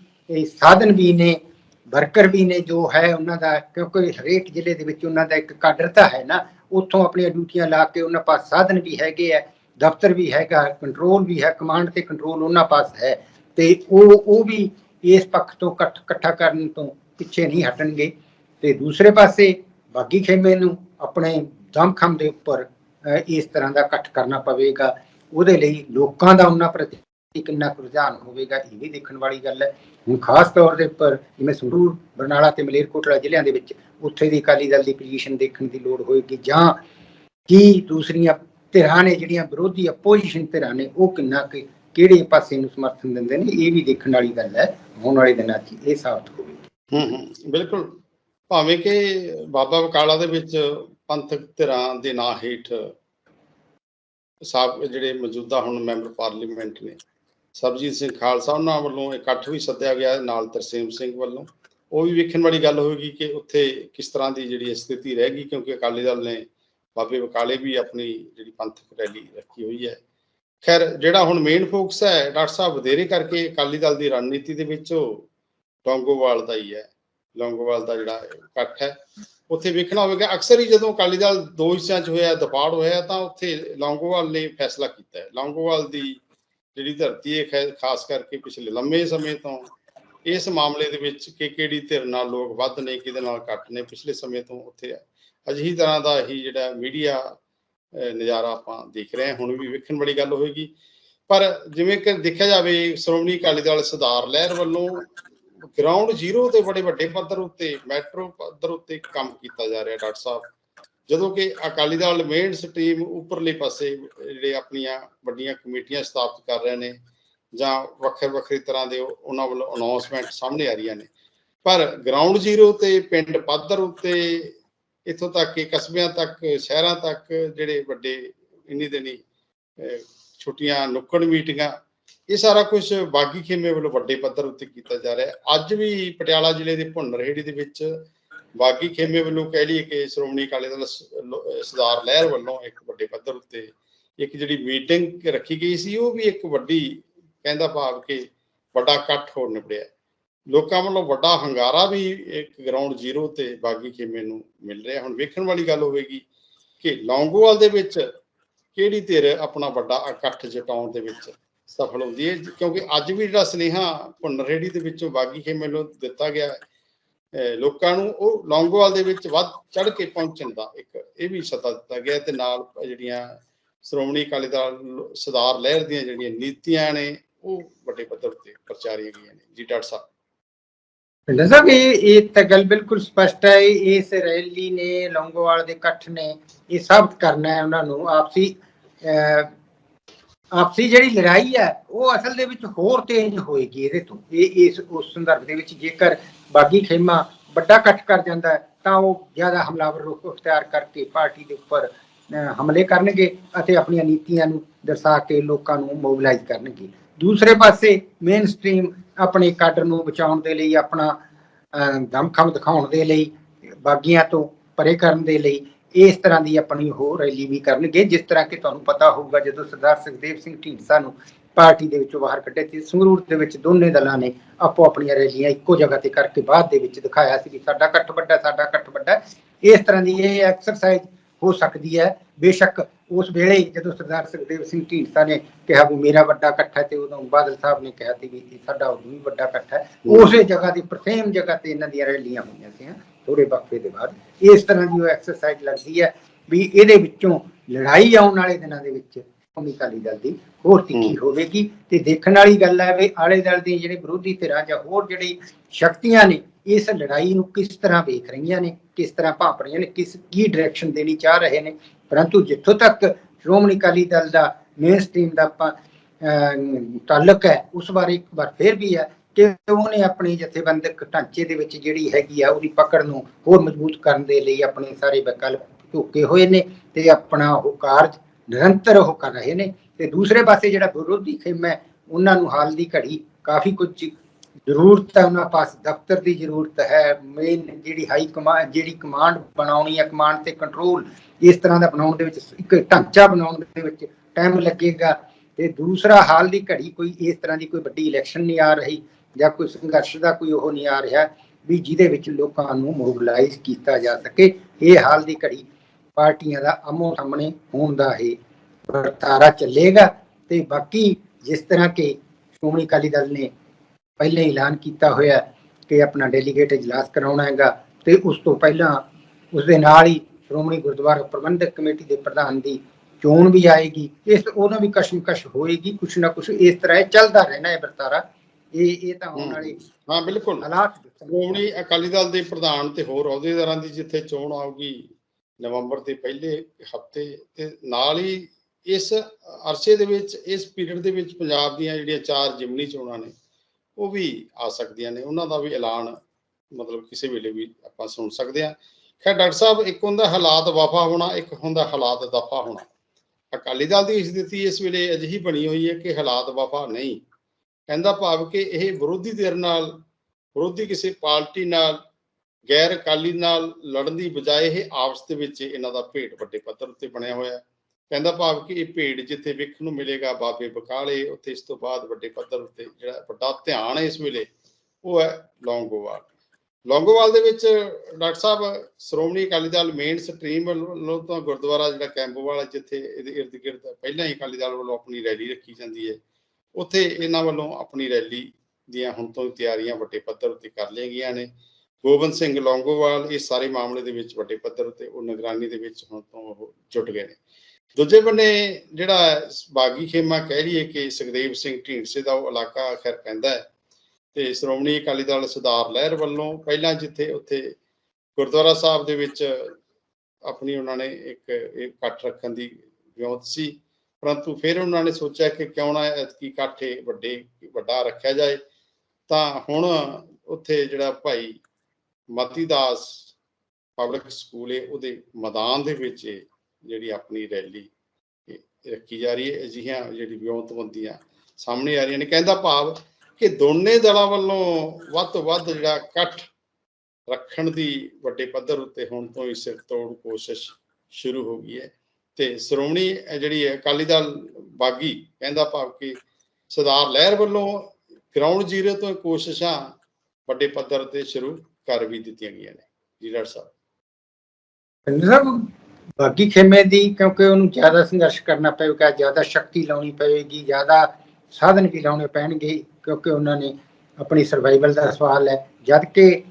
ਸਾਧਨ ਵੀ ਨੇ, ਵਰਕਰ ਵੀ ਨੇ ਜੋ ਹੈ ਉਹਨਾਂ ਦਾ, ਕਿਉਂਕਿ ਹਰੇਕ ਜ਼ਿਲ੍ਹੇ ਦੇ ਵਿੱਚ ਉਹਨਾਂ ਦਾ ਇੱਕ ਕਾਡਰ ਤਾਂ ਹੈ ਨਾ, ਉੱਥੋਂ ਆਪਣੀਆਂ ਡਿਊਟੀਆਂ ਲਾ ਕੇ ਉਹਨਾਂ ਪਾਸ ਸਾਧਨ ਵੀ ਹੈਗੇ ਆ, ਦਫ਼ਤਰ ਵੀ ਹੈਗਾ ਕੰਟਰੋਲ ਵੀ ਹੈ ਕਮਾਂਡ ਤੇ ਕੰਟਰੋਲ ਉਹਨਾਂ ਪਾਸ ਹੈ, ਤੇ ਉਹ ਉਹ ਵੀ ਇਸ ਪੱਖ ਤੋਂ ਇਕੱਠ- ਇਕੱਠਾ ਕਰਨ ਤੋਂ ਪਿੱਛੇ ਨਹੀਂ ਹਟਣਗੇ ਤੇ ਦੂਸਰੇ ਪਾਸੇ ਬਾਗੀ ਖੇਮੇ ਨੂੰ ਆਪਣੇ ਦਮਖਮ ਦੇ ਉੱਪਰ ਇਸ ਤਰ੍ਹਾਂ ਦਾ ਇਕੱਠ ਕਰਨਾ ਪਵੇਗਾ। ਉਹਦੇ ਲਈ ਲੋਕਾਂ ਦਾ ਉਹਨਾਂ ਪ੍ਰਤੀ ਕਿੰਨਾ ਰੁਝਾਨ ਹੋਵੇਗਾ, ਇਹ ਵੀ ਦੇਖਣ ਵਾਲੀ ਗੱਲ ਹੈ। ਹੁਣ ਖਾਸ ਤੌਰ ਦੇ ਉੱਪਰ ਜਿਵੇਂ ਸੰਗਰੂਰ, ਬਰਨਾਲਾ ਤੇ ਮਲੇਰਕੋਟਲਾ ਜ਼ਿਲ੍ਹਿਆਂ ਦੇ ਵਿੱਚ ਉੱਥੇ ਦੀ ਅਕਾਲੀ ਦਲ ਦੀ ਪੋਜੀਸ਼ਨ ਦੇਖਣ ਦੀ ਲੋੜ ਹੋਏਗੀ। ਜਾਂ ਕੀ ਦੂਸਰੀਆਂ ਧਿਰਾਂ ਨੇ ਜਿਹੜੀਆਂ ਵਿਰੋਧੀ ਆਪੋਜੀਸ਼ਨ ਧਿਰਾਂ ਨੇ, ਉਹ ਕਿੰਨਾ ਕੁ ਕਿਹੜੇ ਪਾਸੇ ਨੂੰ ਸਮਰਥਨ ਦਿੰਦੇ ਨੇ, ਇਹ ਵੀ ਦੇਖਣ ਵਾਲੀ ਗੱਲ ਹੈ। ਆਉਣ ਵਾਲੇ ਦਿਨਾਂ 'ਚ ਇਹ ਸਾਬਤ ਹੋਵੇਗੀ। ਹੂੰ ਹੂੰ। ਬਿਲਕੁਲ। ਭਾਵੇਂ ਕਿ ਬਾਬਾ ਬਕਾਲਾ ਦੇ ਵਿੱਚ ਪੰਥਕ ਧਿਰਾਂ ਦੇ ਨਾਂ ਹੇਠ ਸਾਬ ਜਿਹੜੇ ਮੌਜੂਦਾ ਹੁਣ ਮੈਂਬਰ ਪਾਰਲੀਮੈਂਟ ਨੇ, ਸਰਬਜੀਤ ਸਿੰਘ ਖਾਲਸਾ ਉਹਨਾਂ ਵੱਲੋਂ ਇਕੱਠ ਵੀ ਸੱਦਿਆ ਗਿਆ ਨਾਲ ਤਰਸੇਮ ਸਿੰਘ ਵੱਲੋਂ। ਉਹ ਵੀ ਵੇਖਣ ਵਾਲੀ ਗੱਲ ਹੋਏਗੀ ਕਿ ਉੱਥੇ ਕਿਸ ਤਰ੍ਹਾਂ ਦੀ ਜਿਹੜੀ ਸਥਿਤੀ ਰਹੇਗੀ, ਕਿਉਂਕਿ ਅਕਾਲੀ ਦਲ ਨੇ ਬਾਬੇ ਬਕਾਲੇ ਵੀ ਆਪਣੀ ਜਿਹੜੀ ਪੰਥਕ ਰੈਲੀ ਰੱਖੀ ਹੋਈ ਹੈ। ਖੈਰ, ਜਿਹੜਾ ਹੁਣ ਮੇਨ ਫੋਕਸ ਹੈ, ਡਾਕਟਰ ਸਾਹਿਬ, ਵਧੇਰੇ ਕਰਕੇ ਅਕਾਲੀ ਦਲ ਦੀ ਰਣਨੀਤੀ ਦੇ ਵਿੱਚ ਉਹ ਲੌਂਗੋਵਾਲ ਦਾ ਹੀ ਹੈ। ਲੌਂਗੋਵਾਲ ਦਾ ਜਿਹੜਾ ਇਕੱਠ ਹੈ। ਉੱਥੇ ਵੇਖਣਾ ਹੋਵੇਗਾ, ਅਕਸਰ ਹੀ ਜਦੋਂ ਅਕਾਲੀ ਦਲ ਦੋ ਹਿੱਸਿਆਂ 'ਚ ਹੋਇਆ ਦਫਾੜ ਹੋਇਆ, ਤਾਂ ਉੱਥੇ ਲੌਂਗੋਵਾਲ ਨੇ ਫੈਸਲਾ ਕੀਤਾ ਹੈ। ਲੌਂਗੋਵਾਲ ਦੀ ਜਿਹੜੀ ਧਰਤੀ ਹੈ ਖਾਸ ਕਰਕੇ ਪਿਛਲੇ ਲੰਮੇ ਸਮੇਂ ਤੋਂ, ਇਸ ਮਾਮਲੇ ਦੇ ਵਿੱਚ ਕਿ ਕਿਹੜੀ ਧਿਰ ਨਾਲ ਲੋਕ ਵੱਧ ਨੇ, ਕਿਹਦੇ ਨਾਲ ਘੱਟ ਨੇ, ਪਿਛਲੇ ਸਮੇਂ ਤੋਂ ਉੱਥੇ ਅਜਿਹੀ ਤਰ੍ਹਾਂ ਦਾ ਹੀ ਜਿਹੜਾ ਮੀਡੀਆ ਨਜ਼ਾਰਾ ਆਪਾਂ ਦੇਖ ਰਹੇ ਹਾਂ। ਹੁਣ ਵੀ ਵੇਖਣ ਵਾਲੀ ਗੱਲ ਹੋਏਗੀ ਪਰ ਜਿਵੇਂ ਕਿ ਦੇਖਿਆ ਜਾਵੇ, ਸ਼੍ਰੋਮਣੀ ਅਕਾਲੀ ਦਲ ਸੁਧਾਰ ਲਹਿਰ ਵੱਲੋਂ ਗਰਾਊਂਡ ਜ਼ੀਰੋ ਤੇ ਬੜੇ ਵੱਡੇ ਪੱਧਰ ਉੱਤੇ ਮੈਟਰੋ ਪੱਧਰ ਉੱਤੇ ਕੰਮ ਕੀਤਾ ਜਾ ਰਿਹਾ ਡਾਕਟਰ ਸਾਹਿਬ। ਜਦੋਂ ਕਿ ਅਕਾਲੀ ਦਲ ਮੇਨ ਸਟ੍ਰੀਮ ਉੱਪਰਲੇ ਪਾਸੇ ਜਿਹੜੇ ਆਪਣੀਆਂ ਵੱਡੀਆਂ ਕਮੇਟੀਆਂ ਸਥਾਪਿਤ ਕਰ ਰਹੇ ਨੇ, ਜਾਂ ਵੱਖਰੇ ਵੱਖਰੇ ਤਰ੍ਹਾਂ ਦੇ ਉਹਨਾਂ ਵੱਲੋਂ ਅਨਾਉਂਸਮੈਂਟ ਸਾਹਮਣੇ ਆ ਰਹੀਆਂ ਨੇ। ਪਰ ਗਰਾਊਂਡ ਜ਼ੀਰੋ ਤੇ ਪਿੰਡ ਪੱਧਰ ਉੱਤੇ ਇੱਥੋਂ ਤੱਕ ਕਿ ਕਸਬਿਆਂ ਤੱਕ, ਸ਼ਹਿਰਾਂ ਤੱਕ ਜਿਹੜੇ ਵੱਡੇ, ਇੰਨੀ ਦਿਨੀ ਛੁੱਟੀਆਂ, ਨੁੱਕੜ ਮੀਟਿੰਗਾਂ ਇਹ ਸਾਰਾ ਕੁਝ ਬਾਗੀ ਖੇਮੇ ਵੱਲੋਂ ਵੱਡੇ ਪੱਧਰ ਉੱਤੇ ਕੀਤਾ ਜਾ ਰਿਹਾ ਹੈ। ਅੱਜ ਵੀ ਪਟਿਆਲਾ ਜ਼ਿਲ੍ਹੇ ਦੇ ਭੁੰਨਰਹੇੜੀ ਦੇ ਵਿੱਚ ਬਾਗੀ ਖੇਮੇ ਵੱਲੋਂ ਕਹਿ ਲਈਏ ਕਿ ਸ਼੍ਰੋਮਣੀ ਅਕਾਲੀ ਦਲ ਸਰਦਾਰ ਲਹਿਰ ਵੱਲੋਂ ਇੱਕ ਵੱਡੇ ਪੱਧਰ ਉੱਤੇ ਇੱਕ ਜਿਹੜੀ ਮੀਟਿੰਗ ਰੱਖੀ ਗਈ ਸੀ, ਉਹ ਵੀ ਇੱਕ ਵੱਡੀ ਕਹਿੰਦਾ ਭਾਵ ਕਿ ਵੱਡਾ ਇਕੱਠ ਹੋ ਨਿਬੜਿਆ। ਲੋਕਾਂ ਵੱਲੋਂ ਵੱਡਾ ਹੰਗਾਰਾ ਵੀ ਇੱਕ ਗਰਾਊਂਡ ਜ਼ੀਰੋ ਤੇ ਬਾਗੀ ਖੇਮੇ ਨੂੰ ਮਿਲ ਰਿਹਾ। ਹੁਣ ਵੇਖਣ ਵਾਲੀ ਗੱਲ ਹੋਵੇਗੀ ਕਿ ਲੌਂਗੋਵਾਲ ਦੇ ਵਿੱਚ ਕਿਹੜੀ ਧਿਰ ਆਪਣਾ ਵੱਡਾ ਇਕੱਠ ਜਟਾਉਣ ਦੇ ਵਿੱਚ ਸਫਲ ਹੁੰਦੀ ਹੈ, ਕਿਉਂਕਿ ਅੱਜ ਵੀ ਜਿਹੜਾ ਸਨੇਹਾ ਭੁੰਨਰਹੇੜੀ ਦੇ ਵਿੱਚੋਂ ਬਾਗੀ ਖੇਮੇ ਨੂੰ ਦਿੱਤਾ ਗਿਆ ਲੋਕਾਂ ਨੂੰ ਉਹ ਲੌਂਗੋਵਾਲ ਦੇ ਵਿੱਚ ਵੱਧ ਚੜ ਕੇ ਪਹੁੰਚਣ ਦਾ ਇੱਕ ਇਹ ਵੀ ਸੱਦਾ ਦਿੱਤਾ ਗਿਆ ਤੇ ਨਾਲ ਜਿਹੜੀਆਂ ਸ਼੍ਰੋਮਣੀ ਅਕਾਲੀ ਦਲ, ਸਰਦਾਰ ਲਹਿਰ ਦੀਆਂ ਜਿਹੜੀਆਂ ਨੀਤੀਆਂ ਨੇ, ਉਹ ਵੱਡੇ ਪੱਧਰ ਤੇ ਪ੍ਰਚਾਰੀਆਂ ਗਈਆਂ ਨੇ। ਜੀ, ਡਾਕਟਰ ਸਾਹਿਬ। ਪਿੰਦਰ ਸਾਹਿਬ, ਇਹ ਇਹ ਤਾਂ ਗੱਲ ਬਿਲਕੁਲ ਸਪਸ਼ਟ ਹੈ ਇਸ ਰੈਲੀ ਨੇ, ਲੌਂਗੋਵਾਲ ਦੇ ਇਕੱਠ ਨੇ, ਇਹ ਸਾਬਤ ਕਰਨਾ ਹੈ ਉਹਨਾਂ ਨੂੰ। ਆਪਸੀ ਆਪਸੀ ਜਿਹੜੀ ਲੜਾਈ ਹੈ ਉਹ ਅਸਲ ਦੇ ਵਿੱਚ ਹੋਰ ਤੇਜ਼ ਹੋਏਗੀ ਇਹਦੇ ਤੋਂ। ਇਹ ਇਸ ਉਸ ਸੰਦਰਭ ਦੇ ਵਿੱਚ ਜੇਕਰ ਬਾਗੀ ਖੇਮਾ ਵੱਡਾ ਇਕੱਠ ਕਰ ਜਾਂਦਾ ਤਾਂ ਉਹ ਜ਼ਿਆਦਾ ਹਮਲਾਵਰ ਰੁਖ ਅਖਤਿਆਰ ਕਰਕੇ ਪਾਰਟੀ ਦੇ ਉੱਪਰ ਹਮਲੇ ਕਰਨਗੇ ਅਤੇ ਆਪਣੀਆਂ ਨੀਤੀਆਂ ਨੂੰ ਦਰਸਾ ਕੇ ਲੋਕਾਂ ਨੂੰ ਮੋਬਿਲਾਈਜ਼ ਕਰਨਗੇ। ਦੂਸਰੇ ਪਾਸੇ ਮੇਨ ਸਟ੍ਰੀਮ ਆਪਣੇ ਕਾਡਰ ਨੂੰ ਬਚਾਉਣ ਦੇ ਲਈ ਆਪਣਾ ਅਹ, ਦਮਖਮ ਦਿਖਾਉਣ ਦੇ ਲਈ ਬਾਗੀਆਂ ਤੋਂ ਪਰੇ ਕਰਨ ਦੇ ਲਈ ਇਸ ਤਰ੍ਹਾਂ ਦੀ ਆਪਣੀ ਉਹ ਰੈਲੀ ਵੀ ਕਰਨਗੇ ਜਿਸ ਤਰ੍ਹਾਂ ਕਿ ਤੁਹਾਨੂੰ ਪਤਾ ਹੋਊਗਾ ਜਦੋਂ ਸਰਦਾਰ ਸੁਖਦੇਵ ਸਿੰਘ ਢੀਂਡਸਾ ਨੂੰ ਪਾਰਟੀ ਦੇ ਵਿੱਚੋਂ ਬਾਹਰ ਕੱਢੇ ਤੇ ਸੰਗਰੂਰ ਦੇ ਵਿੱਚ ਦੋਨੇ ਦਲਾਂ ਨੇ ਆਪੋ ਆਪਣੀਆਂ ਰੈਲੀਆਂ ਇੱਕੋ ਜਗ੍ਹਾ ਤੇ ਕਰਕੇ ਬਾਅਦ ਦੇ ਵਿੱਚ ਦਿਖਾਇਆ ਸੀ ਕਿ ਸਾਡਾ ਇਕੱਠ ਵੱਡਾ ਸਾਡਾ ਇਕੱਠ ਵੱਡਾ। ਇਸ ਤਰ੍ਹਾਂ ਦੀ ਇਹ ਐਕਸਰਸਾਈਜ਼ ਹੋ ਸਕਦੀ ਹੈ। ਬੇਸ਼ੱਕ ਉਸ ਵੇਲੇ ਜਦੋਂ ਸਰਦਾਰ ਸੁਖਦੇਵ ਸਿੰਘ ਢੀਂਡਸਾ ਨੇ ਕਿਹਾ ਵੀ ਮੇਰਾ ਵੱਡਾ ਇਕੱਠ ਹੈ ਤੇ ਉਦੋਂ ਬਾਦਲ ਸਾਹਿਬ ਨੇ ਕਿਹਾ ਸੀ ਵੀ ਸਾਡਾ ਉਦੋਂ ਵੀ ਵੱਡਾ ਇਕੱਠ ਹੈ ਉਸੇ ਜਗ੍ਹਾ ਦੀ ਪ੍ਰਸੇਮ ਜਗ੍ਹਾ ਤੇ ਇਹਨਾਂ ਦੀਆਂ ਰੈਲੀਆਂ ਹੋਈਆਂ ਸੀ ਥੋੜੇ ਵਕਫੇ ਦੇ ਬਾਅਦ ਇਸ ਤਰ੍ਹਾਂ ਦੀ ਉਹ ਐਕਸਰਸਾਈਜ਼ ਲੱਗਦੀ ਹੈ ਵੀ ਇਹਦੇ ਵਿੱਚੋਂ ਲੜਾਈ ਆਉਣ ਵਾਲੇ ਦਿਨਾਂ ਦੇ ਵਿੱਚ ਕੌਮੀ ਅਕਾਲੀ ਦਲ ਦੀ ਹੋਰ ਤਿੱਖੀ। ਹੋਵੇਗੀ ਤੇ ਦੇਖਣ ਵਾਲੀ ਗੱਲ ਹੈ ਵੀ ਆਲੇ ਦਲ ਦੇ ਜਿਹੜੇ ਵਿਰੋਧੀ ਧਿਰਾਂ ਜਾਂ ਹੋਰ ਜਿਹੜੀ ਸ਼ਕਤੀਆਂ ਨੇ ਇਸ ਲੜਾਈ ਨੂੰ ਕਿਸ ਤਰ੍ਹਾਂ ਵੇਖ ਰਹੀਆਂ ਨੇ ਕਿਸ ਤਰ੍ਹਾਂ ਭਾਂਪ ਰਹੀਆਂ ਨੇ ਕਿਸ ਕੀ ਡਾਇਰੈਕਸ਼ਨ ਦੇਣੀ ਚਾਹ ਰਹੇ ਨੇ ਪਰੰਤੂ ਜਿੱਥੋਂ ਤੱਕ ਸ਼੍ਰੋਮਣੀ ਅਕਾਲੀ ਦਲ ਦਾ ਮੇਨ ਸਟ੍ਰੀਮ ਦਾ ਆਪਾਂ ਤਾਲੁਕ ਹੈ ਉਸ ਬਾਰੇ ਇੱਕ ਵਾਰ ਫੇਰ ਵੀ ਹੈ ਕਿ ਉਹਨੇ ਆਪਣੀ ਜਥੇਬੰਦਕ ਢਾਂਚੇ ਦੇ ਵਿੱਚ ਜਿਹੜੀ ਹੈਗੀ ਆ ਉਹਦੀ ਪਕੜ ਨੂੰ ਹੋਰ ਮਜ਼ਬੂਤ ਕਰਨ ਦੇ ਲਈ ਆਪਣੇ ਸਾਰੇ ਵਿਕਲਪ ਝੁਕੇ ਹੋਏ ਨੇ ਤੇ ਆਪਣਾ ਉਹ ਕਾਰਜ ਨਿਰੰਤਰ ਉਹ ਕਰ ਰਹੇ ਨੇ। ਤੇ ਦੂਸਰੇ ਪਾਸੇ ਜਿਹੜਾ ਵਿਰੋਧੀ ਖੇਮਾ ਉਹਨਾਂ ਨੂੰ ਹਾਲ ਦੀ ਘੜੀ ਕਾਫੀ ਕੁਝ ਜ਼ਰੂਰਤ ਹੈ, ਉਹਨਾਂ ਪਾਸ ਦਫ਼ਤਰ ਦੀ ਜ਼ਰੂਰਤ ਹੈ ਮੇਨ ਜਿਹੜੀ ਹਾਈ ਕਮਾਂਡ ਜਿਹੜੀ ਕਮਾਂਡ ਬਣਾਉਣੀ ਹੈ ਕਮਾਂਡ ਤੇ ਕੰਟਰੋਲ ਇਸ ਤਰ੍ਹਾਂ ਦਾ ਬਣਾਉਣ ਦੇ ਵਿੱਚ, ਇੱਕ ਢਾਂਚਾ ਬਣਾਉਣ ਦੇ ਵਿੱਚ ਟਾਈਮ ਲੱਗੇਗਾ। ਤੇ ਦੂਸਰਾ ਹਾਲ ਦੀ ਘੜੀ ਕੋਈ ਇਸ ਤਰ੍ਹਾਂ ਦੀ ਕੋਈ ਵੱਡੀ ਇਲੈਕਸ਼ਨ ਨਹੀਂ ਆ ਰਹੀ। ਜਾਂ ਕੋਈ ਸੰਘਰਸ਼ ਦਾ ਕੋਈ ਉਹ ਨਹੀਂ ਆ ਰਿਹਾ ਵੀ ਜਿਹਦੇ ਵਿੱਚ ਲੋਕਾਂ ਨੂੰ ਮੋਬਿਲਾਈਜ਼ ਕੀਤਾ ਜਾ ਸਕੇ, ਇਹ ਹਾਲ ਦੀ ਘੜੀ ਪਾਰਟੀਆਂ ਦਾ ਆਮੋ ਸਾਹਮਣੇ ਹੋਣ ਦਾ ਇਹ ਵਰਤਾਰਾ ਚੱਲੇਗਾ ਤੇ ਬਾਕੀ ਜਿਸ ਤਰ੍ਹਾਂ ਕਿ ਸ਼੍ਰੋਮਣੀ ਅਕਾਲੀ ਦਲ ਨੇ ਪਹਿਲੇ ਐਲਾਨ ਕੀਤਾ ਹੋਇਆ ਕਿ ਆਪਣਾ ਡੈਲੀਗੇਟ ਇਜਲਾਸ ਕਰਾਉਣਾ ਹੈਗਾ ਤੇ ਉਸ ਤੋਂ ਪਹਿਲਾਂ ਉਸ ਦੇ ਨਾਲ ਹੀ ਸ਼੍ਰੋਮਣੀ ਗੁਰਦੁਆਰਾ ਪ੍ਰਬੰਧਕ ਕਮੇਟੀ ਦੇ ਪ੍ਰਧਾਨ ਦੀ ਚੋਣ ਵੀ ਆਏਗੀ, ਇਸ ਉਦੋਂ ਵੀ ਕਸ਼ਮਕਸ਼ ਹੋਏਗੀ, ਕੁਛ ਨਾ ਕੁਛ ਇਸ ਤਰ੍ਹਾਂ ਚੱਲਦਾ ਰਹਿਣਾ ਹੈ ਵਰਤਾਰਾ। ਇਹ ਇਹ ਤਾਂ ਆਉਣ ਵਾਲੇ ਹਾਂ ਬਿਲਕੁਲ। ਹਾਲਾਤ ਦੱਸਣਗੇ। ਸ਼੍ਰੋਮਣੀ ਅਕਾਲੀ ਦਲ ਦੇ ਪ੍ਰਧਾਨ ਤੇ ਹੋਰ ਅਹੁਦੇਦਾਰਾਂ ਦੀ ਜਿੱਥੇ ਚੋਣ ਆਊਗੀ ਨਵੰਬਰ ਦੇ ਪਹਿਲੇ ਹਫ਼ਤੇ ਤੇ ਨਾਲ ਹੀ ਇਸ ਅਰਸੇ ਦੇ ਵਿੱਚ ਇਸ ਪੀਰੀਅਡ ਦੇ ਵਿੱਚ ਪੰਜਾਬ ਦੀਆਂ ਜਿਹੜੀਆਂ ਚਾਰ ਜਿਮਨੀ ਚੋਣਾਂ ਨੇ ਉਹ ਵੀ ਆ ਸਕਦੀਆਂ ਨੇ। ਉਹਨਾਂ ਦਾ ਵੀ ਐਲਾਨ ਮਤਲਬ ਕਿਸੇ ਵੇਲੇ ਵੀ ਆਪਾਂ ਸੁਣ ਸਕਦੇ ਹਾਂ। ਖੈਰ ਡਾਕਟਰ ਸਾਹਿਬ ਇੱਕ ਹੁੰਦਾ ਹਾਲਾਤ ਵਫਾ ਹੋਣਾ ਇੱਕ ਹੁੰਦਾ ਹਾਲਾਤ ਦਫਾ ਹੋਣਾ। ਅਕਾਲੀ ਦਲ ਦੀ ਸਥਿਤੀ ਇਸ ਵੇਲੇ ਅਜਿਹੀ ਬਣੀ ਹੋਈ ਹੈ ਕਿ ਹਾਲਾਤ ਵਫਾ ਨਹੀਂ ਕਹਿੰਦਾ ਭਾਵ ਕਿ ਇਹ ਵਿਰੋਧੀ ਧਿਰ ਨਾਲ ਵਿਰੋਧੀ ਕਿਸੇ ਪਾਰਟੀ ਨਾਲ ਗੈਰ ਅਕਾਲੀ ਨਾਲ ਲੜਨ ਦੀ ਬਜਾਏ ਇਹ ਆਪਸ ਦੇ ਵਿੱਚ ਇਹਨਾਂ ਦਾ ਭੇਡ ਵੱਡੇ ਪੱਧਰ ਉੱਤੇ ਬਣਿਆ ਹੋਇਆ ਹੈ। ਕਹਿੰਦਾ ਭਾਵ ਕਿ ਇਹ ਭੇਡ ਜਿੱਥੇ ਵੇਖਣ ਨੂੰ ਮਿਲੇਗਾ ਬਾਬੇ ਬਕਾਲੇ ਉੱਥੇ ਇਸ ਤੋਂ ਬਾਅਦ ਵੱਡੇ ਪੱਧਰ ਉੱਤੇ ਜਿਹੜਾ ਵੱਡਾ ਧਿਆਨ ਹੈ ਇਸ ਵੇਲੇ ਉਹ ਹੈ ਲੌਂਗੋਵਾਲ। ਲੌਂਗੋਵਾਲ ਦੇ ਵਿੱਚ ਡਾਕਟਰ ਸਾਹਿਬ ਸ਼੍ਰੋਮਣੀ ਅਕਾਲੀ ਦਲ ਮੇਨ ਸਟਰੀਮ ਵੱਲੋਂ ਤਾਂ ਗੁਰਦੁਆਰਾ ਜਿਹੜਾ ਕੈਂਪੋਵਾਲ ਹੈ, ਜਿੱਥੇ ਇਹਦੇ ਇਰਦ ਗਿਰਦ ਪਹਿਲਾਂ ਹੀ ਅਕਾਲੀ ਦਲ ਵੱਲੋਂ ਆਪਣੀ ਰੈਲੀ ਰੱਖੀ ਜਾਂਦੀ ਹੈ। ਉੱਥੇ ਇਹਨਾਂ ਵੱਲੋਂ ਆਪਣੀ ਰੈਲੀ ਦੀਆਂ ਹੁਣ ਤੋਂ ਤਿਆਰੀਆਂ ਵੱਡੇ ਪੱਧਰ ਉੱਤੇ ਕਰ ਲਈਆਂ ਗਈਆਂ ਨੇ। ਗੋਬਿੰਦ ਸਿੰਘ ਲੌਂਗੋਵਾਲ ਇਹ ਸਾਰੇ ਮਾਮਲੇ ਦੇ ਵਿੱਚ ਵੱਡੇ ਪੱਧਰ ਉੱਤੇ ਉਹ ਨਿਗਰਾਨੀ ਦੇ ਵਿੱਚ ਹੁਣ ਤੋਂ ਜੁਟ ਗਏ ਨੇ। ਦੂਜੇ ਬੰਨੇ ਜਿਹੜਾ ਬਾਗੀ ਖੇਮਾ ਕਹਿ ਲਈਏ ਕਿ ਸੁਖਦੇਵ ਸਿੰਘ ਢੀਂਡਸੇ ਦਾ ਉਹ ਇਲਾਕਾ ਖੈਰ ਪੈਂਦਾ ਹੈ ਤੇ ਸ਼੍ਰੋਮਣੀ ਅਕਾਲੀ ਦਲ ਸੁਧਾਰ ਲਹਿਰ ਵੱਲੋਂ ਪਹਿਲਾਂ ਜਿੱਥੇ ਉੱਥੇ ਗੁਰਦੁਆਰਾ ਸਾਹਿਬ ਦੇ ਵਿੱਚ ਆਪਣੀ ਉਹਨਾਂ ਨੇ ਇੱਕ ਇਕੱਠ ਰੱਖਣ ਦੀ ਵਿਉਂਤ ਸੀ। ਪਰੰਤੂ ਫਿਰ ਉਹਨਾਂ ਨੇ ਸੋਚਿਆ ਕਿ ਕਿਉਂ ਨਾ ਐਤਕੀ ਇਕੱਠੇ ਵੱਡੇ, ਵੱਡਾ ਰੱਖਿਆ ਜਾਏ, ਤਾਂ ਹੁਣ ਉੱਥੇ ਜਿਹੜਾ ਭਾਈ ਮਤੀ ਦਾਸ ਪਬਲਿਕ ਸਕੂਲ ਹੈ ਉਹਦੇ ਮੈਦਾਨ ਦੇ ਵਿੱਚ ਜਿਹੜੀ ਆਪਣੀ ਰੈਲੀ ਰੱਖੀ ਜਾ ਰਹੀ ਹੈ ਅਜਿਹੀਆਂ ਜਿਹੜੀ ਵਿਉਂਤਬੰਦੀਆਂ ਸਾਹਮਣੇ ਆ ਰਹੀਆਂ ਨੇ। ਕਹਿੰਦਾ ਭਾਵ ਕਿ ਦੋਨੇ ਦਲਾਂ ਵੱਲੋਂ ਵੱਧ ਤੋਂ ਵੱਧ ਜਿਹੜਾ ਇਕੱਠ ਰੱਖਣ ਦੀ ਵੱਡੇ ਪੱਧਰ ਉੱਤੇ ਹੁਣ ਤੋਂ ਹੀ ਸਿਰ ਤੋੜ ਕੋਸ਼ਿਸ਼ ਸ਼ੁਰੂ ਹੋ ਗਈ ਹੈ ਤੇ ਸ਼੍ਰੋਮਣੀ ਜਿਹੜੀ ਅਕਾਲੀ ਦਲ ਬਾਗੀ ਕਹਿੰਦਾ ਭਾਵ ਕਿ ਸਰਦਾਰ ਲਹਿਰ ਵੱਲੋਂ ਗਰਾਊਂਡ ਜ਼ੀਰੋ ਤੋਂ ਕੋਸ਼ਿਸ਼ਾਂ ਵੱਡੇ ਪੱਧਰ ਤੇ ਸ਼ੁਰੂ ਕਰ ਵੀ ਦਿੱਤੀਆਂ ਗਈਆਂ ਨੇ। ਜੀ ਡਾਕਟਰ ਸਾਹਿਬ ਸਾਹਿਬ, ਬਾਗੀ ਖੇਮੇ ਦੀ ਕਿਉਂਕਿ ਉਹਨੂੰ ਜ਼ਿਆਦਾ ਸੰਘਰਸ਼ ਕਰਨਾ ਪਵੇਗਾ ਜ਼ਿਆਦਾ ਸ਼ਕਤੀ ਲਾਉਣੀ ਪਵੇਗੀ ਜ਼ਿਆਦਾ ਸਾਧਨ ਵੀ ਲਾਉਣੇ ਪੈਣਗੇ ਕਿਉਂਕਿ ਉਹਨਾਂ ਨੇ ਆਪਣੀ ਸਰਵਾਈਵਲ ਦਾ ਸਵਾਲ ਹੈ। ਜਦ ਕਿ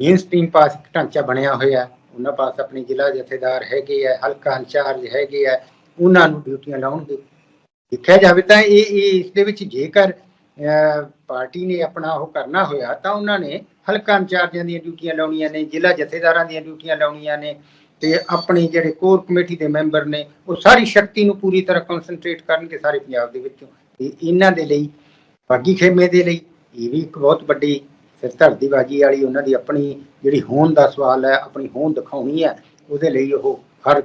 ਮੇਨ ਸਟ੍ਰੀਮ ਪਾਸ ਢਾਂਚਾ ਬਣਿਆ ਹੋਇਆ ਉਹਨਾਂ ਪਾਸ ਆਪਣੇ ਜ਼ਿਲ੍ਹਾ ਜਥੇਦਾਰ ਹੈਗੇ ਆ, ਹਲਕਾ ਇੰਚਾਰਜ ਹੈਗੇ ਆ, ਉਹਨਾਂ ਨੂੰ ਡਿਊਟੀਆਂ ਲਾਉਣਗੇ ਦੇਖਿਆ ਜਾਵੇ ਤਾਂ ਇਹ ਇਹ ਇਸ ਦੇ ਵਿੱਚ ਜੇਕਰ ਪਾਰਟੀ ਨੇ ਆਪਣਾ ਉਹ ਕਰਨਾ ਹੋਇਆ ਤਾਂ ਉਹਨਾਂ ਨੇ ਹਲਕਾ ਇੰਚਾਰਜਾਂ ਦੀਆਂ ਡਿਊਟੀਆਂ ਲਾਉਣੀਆਂ ਨੇ, ਜ਼ਿਲ੍ਹਾ ਜਥੇਦਾਰਾਂ ਦੀਆਂ ਡਿਊਟੀਆਂ ਲਾਉਣੀਆਂ ਨੇ ਤੇ ਆਪਣੇ ਜਿਹੜੇ ਕੋਰ ਕਮੇਟੀ ਦੇ ਮੈਂਬਰ ਨੇ, ਉਹ ਸਾਰੀ ਸ਼ਕਤੀ ਨੂੰ ਪੂਰੀ ਤਰ੍ਹਾਂ ਕਨਸੈਂਟਰੇਟ ਕਰਨਗੇ ਸਾਰੇ ਪੰਜਾਬ ਦੇ ਵਿੱਚੋਂ। ਤੇ ਇਹਨਾਂ ਦੇ ਲਈ, ਬਾਗੀ ਖੇਮੇ ਦੇ ਲਈ ਇਹ ਵੀ ਇੱਕ ਬਹੁਤ ਵੱਡੀ ਸਿਰ ਧਰਦੀ ਬਾਜੀ ਵਾਲੀ ਉਹਨਾਂ ਦੀ ਆਪਣੀ ਜਿਹੜੀ ਹੋਂਦ ਦਾ ਸਵਾਲ ਹੈ ਆਪਣੀ ਹੋਂਦ ਦਿਖਾਉਣੀ ਹੈ ਉਹਦੇ ਲਈ ਉਹ ਹਰ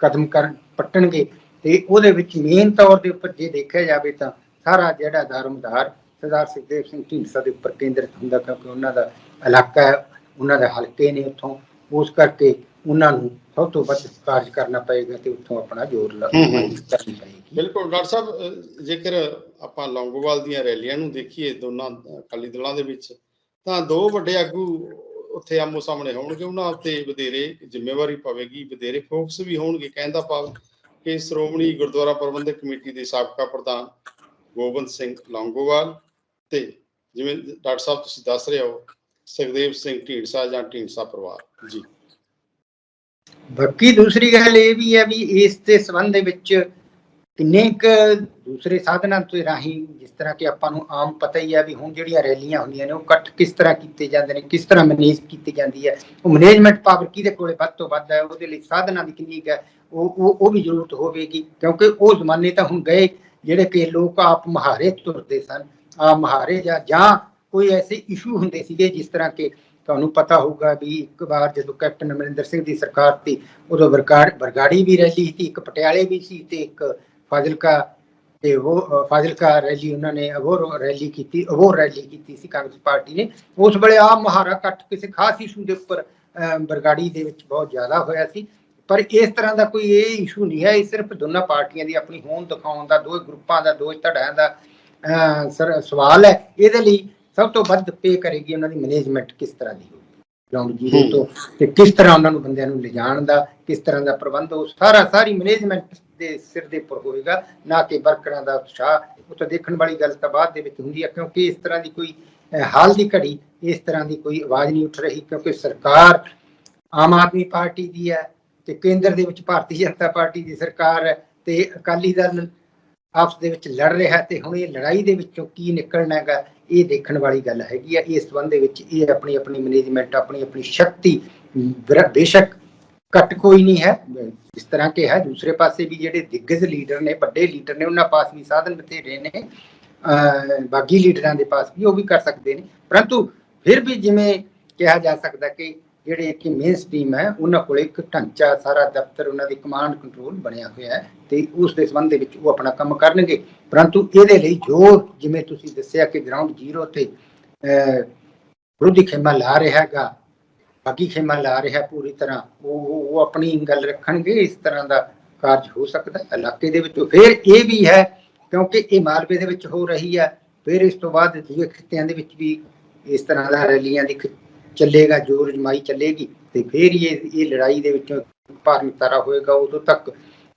ਕਦਮ ਕਰ ਪੱਟਣਗੇ ਤੇ ਉਹਦੇ ਵਿੱਚ ਮੇਨ ਤੌਰ ਦੇ ਉੱਪਰ ਜੇ ਦੇਖਿਆ ਜਾਵੇ ਤਾਂ ਸਾਰਾ ਜਿਹੜਾ ਧਰਮਦਾਰ ਸਰਦਾਰ ਸੁਖਦੇਵ ਸਿੰਘ ਢੀਂਡਸਾ ਦੇ ਉੱਪਰ ਕੇਂਦਰਿਤ ਹੁੰਦਾ ਕਿਉਂਕਿ ਉਹਨਾਂ ਦਾ ਇਲਾਕਾ ਹੈ ਉਹਨਾਂ ਦੇ ਹਲਕੇ ਨੇ ਉੱਥੋਂ ਉਸ ਕਰਕੇ ਉਹਨਾਂ ਨੂੰ ਸਭ ਤੋਂ ਵੱਧ ਕਾਰਜ ਕਰਨਾ ਪਏਗਾ ਤੇ ਉੱਥੋਂ ਆਪਣਾ ਜ਼ੋਰ ਲਾ। ਕਰਨੀ ਪਏਗੀ ਬਿਲਕੁਲ ਡਾਕਟਰ ਸਾਹਿਬ ਜੇਕਰ ਆਪਾਂ ਲੌਂਗੋਵਾਲ ਦੀਆਂ ਰੈਲੀਆਂ ਨੂੰ ਦੇਖੀਏ ਦੋਨਾਂ ਅਕਾਲੀ ਦਲਾਂ ਦੇ ਵਿੱਚ ਤਾਂ ਦੋ ਵੱਡੇ ਆਗੂ ਉੱਥੇ ਆਮੋ ਸਾਹਮਣੇ ਹੋਣਗੇ, ਉਹਨਾਂ ਉੱਤੇ ਵਧੇਰੇ ਜ਼ਿੰਮੇਵਾਰੀ ਪਵੇਗੀ, ਵਧੇਰੇ ਫੋਕਸ ਵੀ ਹੋਣਗੇ। ਕਹਿੰਦਾ ਭਾਵ ਕਿ ਸ਼੍ਰੋਮਣੀ ਗੁਰਦੁਆਰਾ ਪ੍ਰਬੰਧਕ ਕਮੇਟੀ ਦੇ ਸਾਬਕਾ ਪ੍ਰਧਾਨ ਗੋਬਿੰਦ ਸਿੰਘ ਲੌਂਗੋਵਾਲ ਤੇ ਜਿਵੇਂ ਡਾਕਟਰ ਸਾਹਿਬ ਤੁਸੀਂ ਦੱਸ ਰਹੇ ਹੋ, ਸੁਖਦੇਵ ਸਿੰਘ ਢੀਂਡਸਾ ਜਾਂ ਢੀਂਡਸਾ ਪਰਿਵਾਰ। ਜੀ। ਬਾਕੀ ਦੂਸਰੀ ਗੱਲ ਇਹ ਵੀ ਹੈ ਵੀ ਇਸ ਦੇ ਸੰਬੰਧ ਦੇ ਵਿੱਚ ਕਿੰਨੇ ਕੁ ਦੂਸਰੇ ਸਾਧਨਾਂ ਤੋਂ ਰਾਹੀਂ ਜਿਸ ਤਰ੍ਹਾਂ ਕਿ ਆਪਾਂ ਨੂੰ ਆਮ ਪਤਾ ਹੀ ਹੈ ਵੀ ਹੁਣ ਜਿਹੜੀਆਂ ਰੈਲੀਆਂ ਹੁੰਦੀਆਂ ਨੇ, ਉਹ ਇਕੱਠ ਕਿਸ ਤਰ੍ਹਾਂ ਕੀਤੇ ਜਾਂਦੇ ਨੇ, ਕਿਸ ਤਰ੍ਹਾਂ ਮੈਨੇਜ ਕੀਤੀ ਜਾਂਦੀ ਹੈ, ਉਹ ਮੈਨੇਜਮੈਂਟ ਪਾਵਰ ਕਿਹਦੇ ਕੋਲੇ ਵੱਧ ਤੋਂ ਵੱਧ ਹੈ, ਉਹਦੇ ਲਈ ਸਾਧਨਾਂ ਦੀ ਕਿੰਨੀ ਹੈ, ਉਹ ਉਹ ਉਹ ਵੀ ਜ਼ਰੂਰਤ ਹੋਵੇਗੀ, ਕਿਉਂਕਿ ਉਹ ਜ਼ਮਾਨੇ ਤਾਂ ਹੁਣ ਗਏ ਜਿਹੜੇ ਕਿ ਲੋਕ ਆਪ ਮਹਾਰੇ ਤੁਰਦੇ ਸਨ ਆ ਮਹਾਰੇ ਜਾਂ ਜਾਂ ਕੋਈ ਐਸੇ ਇਸ਼ੂ ਹੁੰਦੇ ਸੀਗੇ ਜਿਸ ਤਰ੍ਹਾਂ ਕਿ ਤੁਹਾਨੂੰ ਪਤਾ ਹੋਊਗਾ ਵੀ ਇੱਕ ਵਾਰ ਜਦੋਂ ਕੈਪਟਨ ਅਮਰਿੰਦਰ ਸਿੰਘ ਦੀ ਸਰਕਾਰ ਸੀ, ਉਦੋਂ ਬਰਗਾੜ, ਬਰਗਾੜੀ ਵੀ ਰੈਲੀ ਸੀ, ਇੱਕ ਪਟਿਆਲੇ ਵੀ ਸੀ ਤੇ ਇੱਕ ਫਾਜ਼ਿਲਕਾ ਤੇ ਉਹ ਫਾਜ਼ਿਲਕਾ ਰੈਲੀ ਉਹਨਾਂ ਨੇ ਅਬੋਰ ਰੈਲੀ ਕੀਤੀ ਅਬੋਰ ਰੈਲੀ ਕੀਤੀ ਸੀ ਕਾਂਗਰਸ ਪਾਰਟੀ ਨੇ। ਉਸ ਵੇਲੇ ਆ ਮਹਾਰਾ ਇਕੱਠ ਕਿਸੇ ਖਾਸ ਇਸ਼ੂ ਦੇ ਉੱਪਰ ਬਰਗਾੜੀ ਦੇ ਵਿੱਚ ਬਹੁਤ ਜ਼ਿਆਦਾ ਹੋਇਆ ਸੀ। ਪਰ ਇਸ ਤਰ੍ਹਾਂ ਦਾ ਕੋਈ ਇਹ ਇਸ਼ੂ ਨਹੀਂ ਹੈ, ਇਹ ਸਿਰਫ ਦੋਨਾਂ ਪਾਰਟੀਆਂ ਦੀ ਆਪਣੀ ਹੋਂਦ ਦਿਖਾਉਣ ਦਾ, ਦੋ ਗਰੁੱਪਾਂ ਦਾ, ਦੋ ਧੜਿਆਂ ਦਾ ਸਰ, ਸਵਾਲ ਹੈ। ਇਹਦੇ ਲਈ ਸਭ ਤੋਂ ਵੱਧ ਪੇ ਕਰੇਗੀ ਉਹਨਾਂ ਦੀ ਮੈਨੇਜਮੈਂਟ ਕਿਸ ਤਰ੍ਹਾਂ ਦੀ ਹੋਵੇ ਗਰਾਊਂਡ ਜ਼ੀਰੋ। ਤੋਂ ਤੇ ਕਿਸ ਤਰ੍ਹਾਂ ਉਹਨਾਂ ਨੂੰ ਬੰਦਿਆਂ ਨੂੰ ਲਿਜਾਣ ਦਾ ਕਿਸ ਤਰ੍ਹਾਂ ਦਾ ਪ੍ਰਬੰਧ ਉਹ ਸਾਰਾ ਸਾਰੀ ਮੈਨੇਜਮੈਂਟ ਦੇ ਸਿਰ ਦੇ ਉੱਪਰ ਹੋਏਗਾ ਨਾ ਕਿ ਵਰਕਰਾਂ ਦਾ ਉਤਸ਼ਾਹ ਉਹ ਤਾਂ ਦੇਖਣ ਵਾਲੀ ਗੱਲ ਤਾਂ ਬਾਅਦ ਦੇ ਵਿੱਚ ਹੁੰਦੀ ਹੈ ਕਿਉਂਕਿ ਇਸ ਤਰ੍ਹਾਂ ਦੀ ਕੋਈ ਹਾਲ ਦੀ ਘੜੀ ਇਸ ਤਰ੍ਹਾਂ ਦੀ ਕੋਈ ਆਵਾਜ਼ ਨਹੀਂ ਉੱਠ ਰਹੀ ਕਿਉਂਕਿ ਸਰਕਾਰ ਆਮ ਆਦਮੀ ਪਾਰਟੀ ਦੀ ਹੈ ਤੇ ਕੇਂਦਰ ਦੇ ਵਿੱਚ ਭਾਰਤੀ ਜਨਤਾ ਪਾਰਟੀ ਦੀ ਸਰਕਾਰ ਹੈ ਤੇ ਅਕਾਲੀ ਦਲ ਆਪਸ ਦੇ ਵਿੱਚ ਲੜ ਰਿਹਾ ਤੇ ਹੁਣ ਇਹ ਲੜਾਈ ਦੇ ਵਿੱਚੋਂ ਕੀ ਨਿਕਲਣਾ ਹੈਗਾ ਇਹ ਦੇਖਣ ਵਾਲੀ ਗੱਲ ਹੈਗੀ ਆ, ਇਸ ਸੰਬੰਧ ਦੇ ਵਿੱਚ ਇਹ ਆਪਣੀ ਆਪਣੀ ਮੈਨੇਜਮੈਂਟ ਆਪਣੀ ਆਪਣੀ ਸ਼ਕਤੀ ਬੇਸ਼ੱਕ ਘੱਟ ਕੋਈ ਨਹੀਂ ਹੈ। ਇਸ ਤਰ੍ਹਾਂ ਕਿ ਹੈ, ਦੂਸਰੇ ਪਾਸੇ ਵੀ ਜਿਹੜੇ ਦਿੱਗਜ ਲੀਡਰ ਨੇ, ਵੱਡੇ ਲੀਡਰ ਨੇ, ਉਹਨਾਂ ਪਾਸ ਵੀ ਸਾਧਨ ਬਥੇਰੇ ਨੇ, ਅਹ, ਬਾਗੀ ਲੀਡਰਾਂ ਦੇ ਪਾਸ ਵੀ ਉਹ ਵੀ ਕਰ ਸਕਦੇ ਨੇ। ਪਰੰਤੂ ਫਿਰ ਵੀ ਜਿਵੇਂ ਕਿਹਾ ਜਾ ਸਕਦਾ ਕਿ ਜਿਹੜੇ ਕਿ ਮੇਨ ਸਟ੍ਰੀਮ ਹੈ, ਉਹਨਾਂ ਕੋਲ ਇੱਕ ਢਾਂਚਾ ਸਾਰਾ ਦਫ਼ਤਰ, ਉਹਨਾਂ ਦੀ ਕਮਾਂਡ ਕੰਟਰੋਲ ਬਣਿਆ ਹੋਇਆ ਹੈ ਤੇ ਉਸ ਦੇ ਸੰਬੰਧ ਦੇ ਵਿੱਚ ਉਹ ਆਪਣਾ ਕੰਮ ਕਰਨਗੇ। ਪਰੰਤੂ ਇਹਦੇ ਲਈ ਜੋ ਜਿਵੇਂ ਤੁਸੀਂ ਦੱਸਿਆ ਕਿ ਗਰਾਊਂਡ ਜ਼ੀਰੋ ਤੇ ਵਿਰੋਧੀ ਖੇਮਾ ਲਾ ਰਿਹਾ ਹੈਗਾ ਬਾਕੀ ਖੇਮਾ ਲਾ ਰਿਹਾ ਪੂਰੀ ਤਰ੍ਹਾਂ, ਉਹ, ਉਹ- ਆਪਣੀ ਗੱਲ ਰੱਖਣਗੇ, ਇਸ ਤਰ੍ਹਾਂ ਦਾ ਕਾਰਜ ਹੋ ਸਕਦਾ ਹੈ ਇਲਾਕੇ ਦੇ ਵਿੱਚ। ਫਿਰ ਇਹ ਵੀ ਹੈ, ਕਿਉਂਕਿ ਇਹ ਮਾਲਵੇ ਦੇ ਵਿੱਚ ਹੋ ਰਹੀ ਹੈ, ਫਿਰ ਇਸ ਤੋਂ ਬਾਅਦ ਦੂਜੇ ਖਿੱਤਿਆਂ ਦੇ ਵਿੱਚ ਵੀ ਇਸ ਤਰ੍ਹਾਂ ਦਾ ਰੈਲੀਆਂ ਦੀ ਖ- ਚੱਲੇਗਾ ਜੋਰ ਜਮਾਈ ਚੱਲੇਗੀ ਤੇ ਫਿਰ ਇਹ ਇਹ ਲੜਾਈ ਦੇ ਵਿੱਚੋਂ ਭਾਰ ਨਿਤਾਰਾ ਹੋਏਗਾ। ਉਦੋਂ ਤੱਕ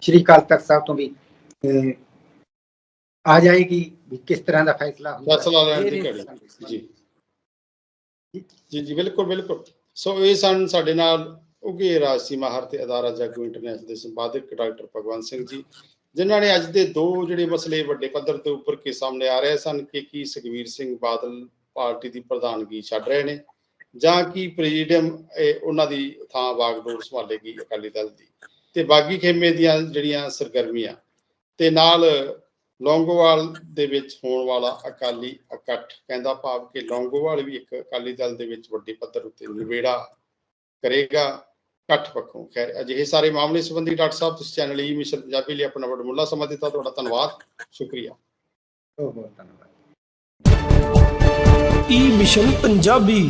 ਸ਼੍ਰੀ ਅਕਾਲ ਤਖਤ ਸਾਹਿਬ ਤੋਂ ਵੀ ਆ ਜਾਏਗੀ ਵੀ ਕਿਸ ਤਰ੍ਹਾਂ ਦਾ ਫੈਸਲਾ ਹੁੰਦਾ। ਫੈਸਲਾ ਲੈਣ ਦੀ ਘੜੀ। ਜੀ। ਜੀ ਬਿਲਕੁਲ ਬਿਲਕੁਲ। ਸੋ ਇਹ ਸਨ ਸਾਡੇ ਨਾਲ ਉਗੇ ਰਾਜਸੀ ਮਾਹਰ ਤੇ ਅਦਾਰਾ ਜਾਗੋ ਇੰਟਰਨੈਸ਼ਨਲ ਦੇ ਸੰਪਾਦਕ ਡਾਕਟਰ ਭਗਵੰਤ ਸਿੰਘ ਜੀ ਜਿਨ੍ਹਾਂ ਨੇ ਅੱਜ ਦੇ ਦੋ ਜਿਹੜੇ ਮਸਲੇ ਵੱਡੇ ਪੱਧਰ ਤੇ ਉੱਪਰ ਕੇ ਸਾਹਮਣੇ ਆ ਰਹੇ ਸਨ ਕਿ ਕੀ ਸੁਖਵੀਰ ਸਿੰਘ ਬਾਦਲ ਪਾਰਟੀ ਦੀ ਪ੍ਰਧਾਨਗੀ ਛੱਡ ਰਹੇ ਨੇ। ਜਾਂ ਕਿ ਪ੍ਰੈਜ਼ੀਡੀਅਮ ਉਹਨਾਂ ਦੀ ਥਾਂ ਵਾਗਡੋਰ ਸੰਭਾਲੇਗੀ ਅਕਾਲੀ ਦਲ ਦੀ। ਤੇ ਬਾਗੀ ਖੇਮੇ ਦੀਆਂ ਜਿਹੜੀਆਂ ਸਰਗਰਮੀਆਂ ਤੇ ਨਾਲ ਲੌਂਗੋਵਾਲ ਦੇ ਵਿੱਚ ਹੋਣ ਵਾਲਾ ਅਕਾਲੀ ਇਕੱਠ, ਕਹਿੰਦਾ ਭਾਵ ਕਿ ਲੌਂਗੋਵਾਲ ਵੀ ਇੱਕ ਅਕਾਲੀ ਦਲ ਦੇ ਵਿੱਚ ਵੱਡੇ ਪੱਧਰ ਉੱਤੇ ਨਿਵੇੜਾ ਕਰੇਗਾ, ਇਕੱਠ ਪੱਖੋਂ। ਖੈਰ, ਅਜਿਹੇ ਸਾਰੇ ਮਾਮਲੇ ਸੰਬੰਧੀ ਡਾਕਟਰ ਸਾਹਿਬ, ਤੁਸੀਂ ਚੈਨਲ ਈ ਮਿਸ਼ਨ ਪੰਜਾਬੀ ਲਈ ਆਪਣਾ ਵੱਡਮੁੱਲਾ ਸਮਾਂ ਦਿੱਤਾ, ਤੁਹਾਡਾ ਧੰਨਵਾਦ, ਸ਼ੁਕਰੀਆ। ਬਹੁਤ ਬਹੁਤ ਧੰਨਵਾਦ। ਈ ਮਿਸ਼ਨ ਪੰਜਾਬੀ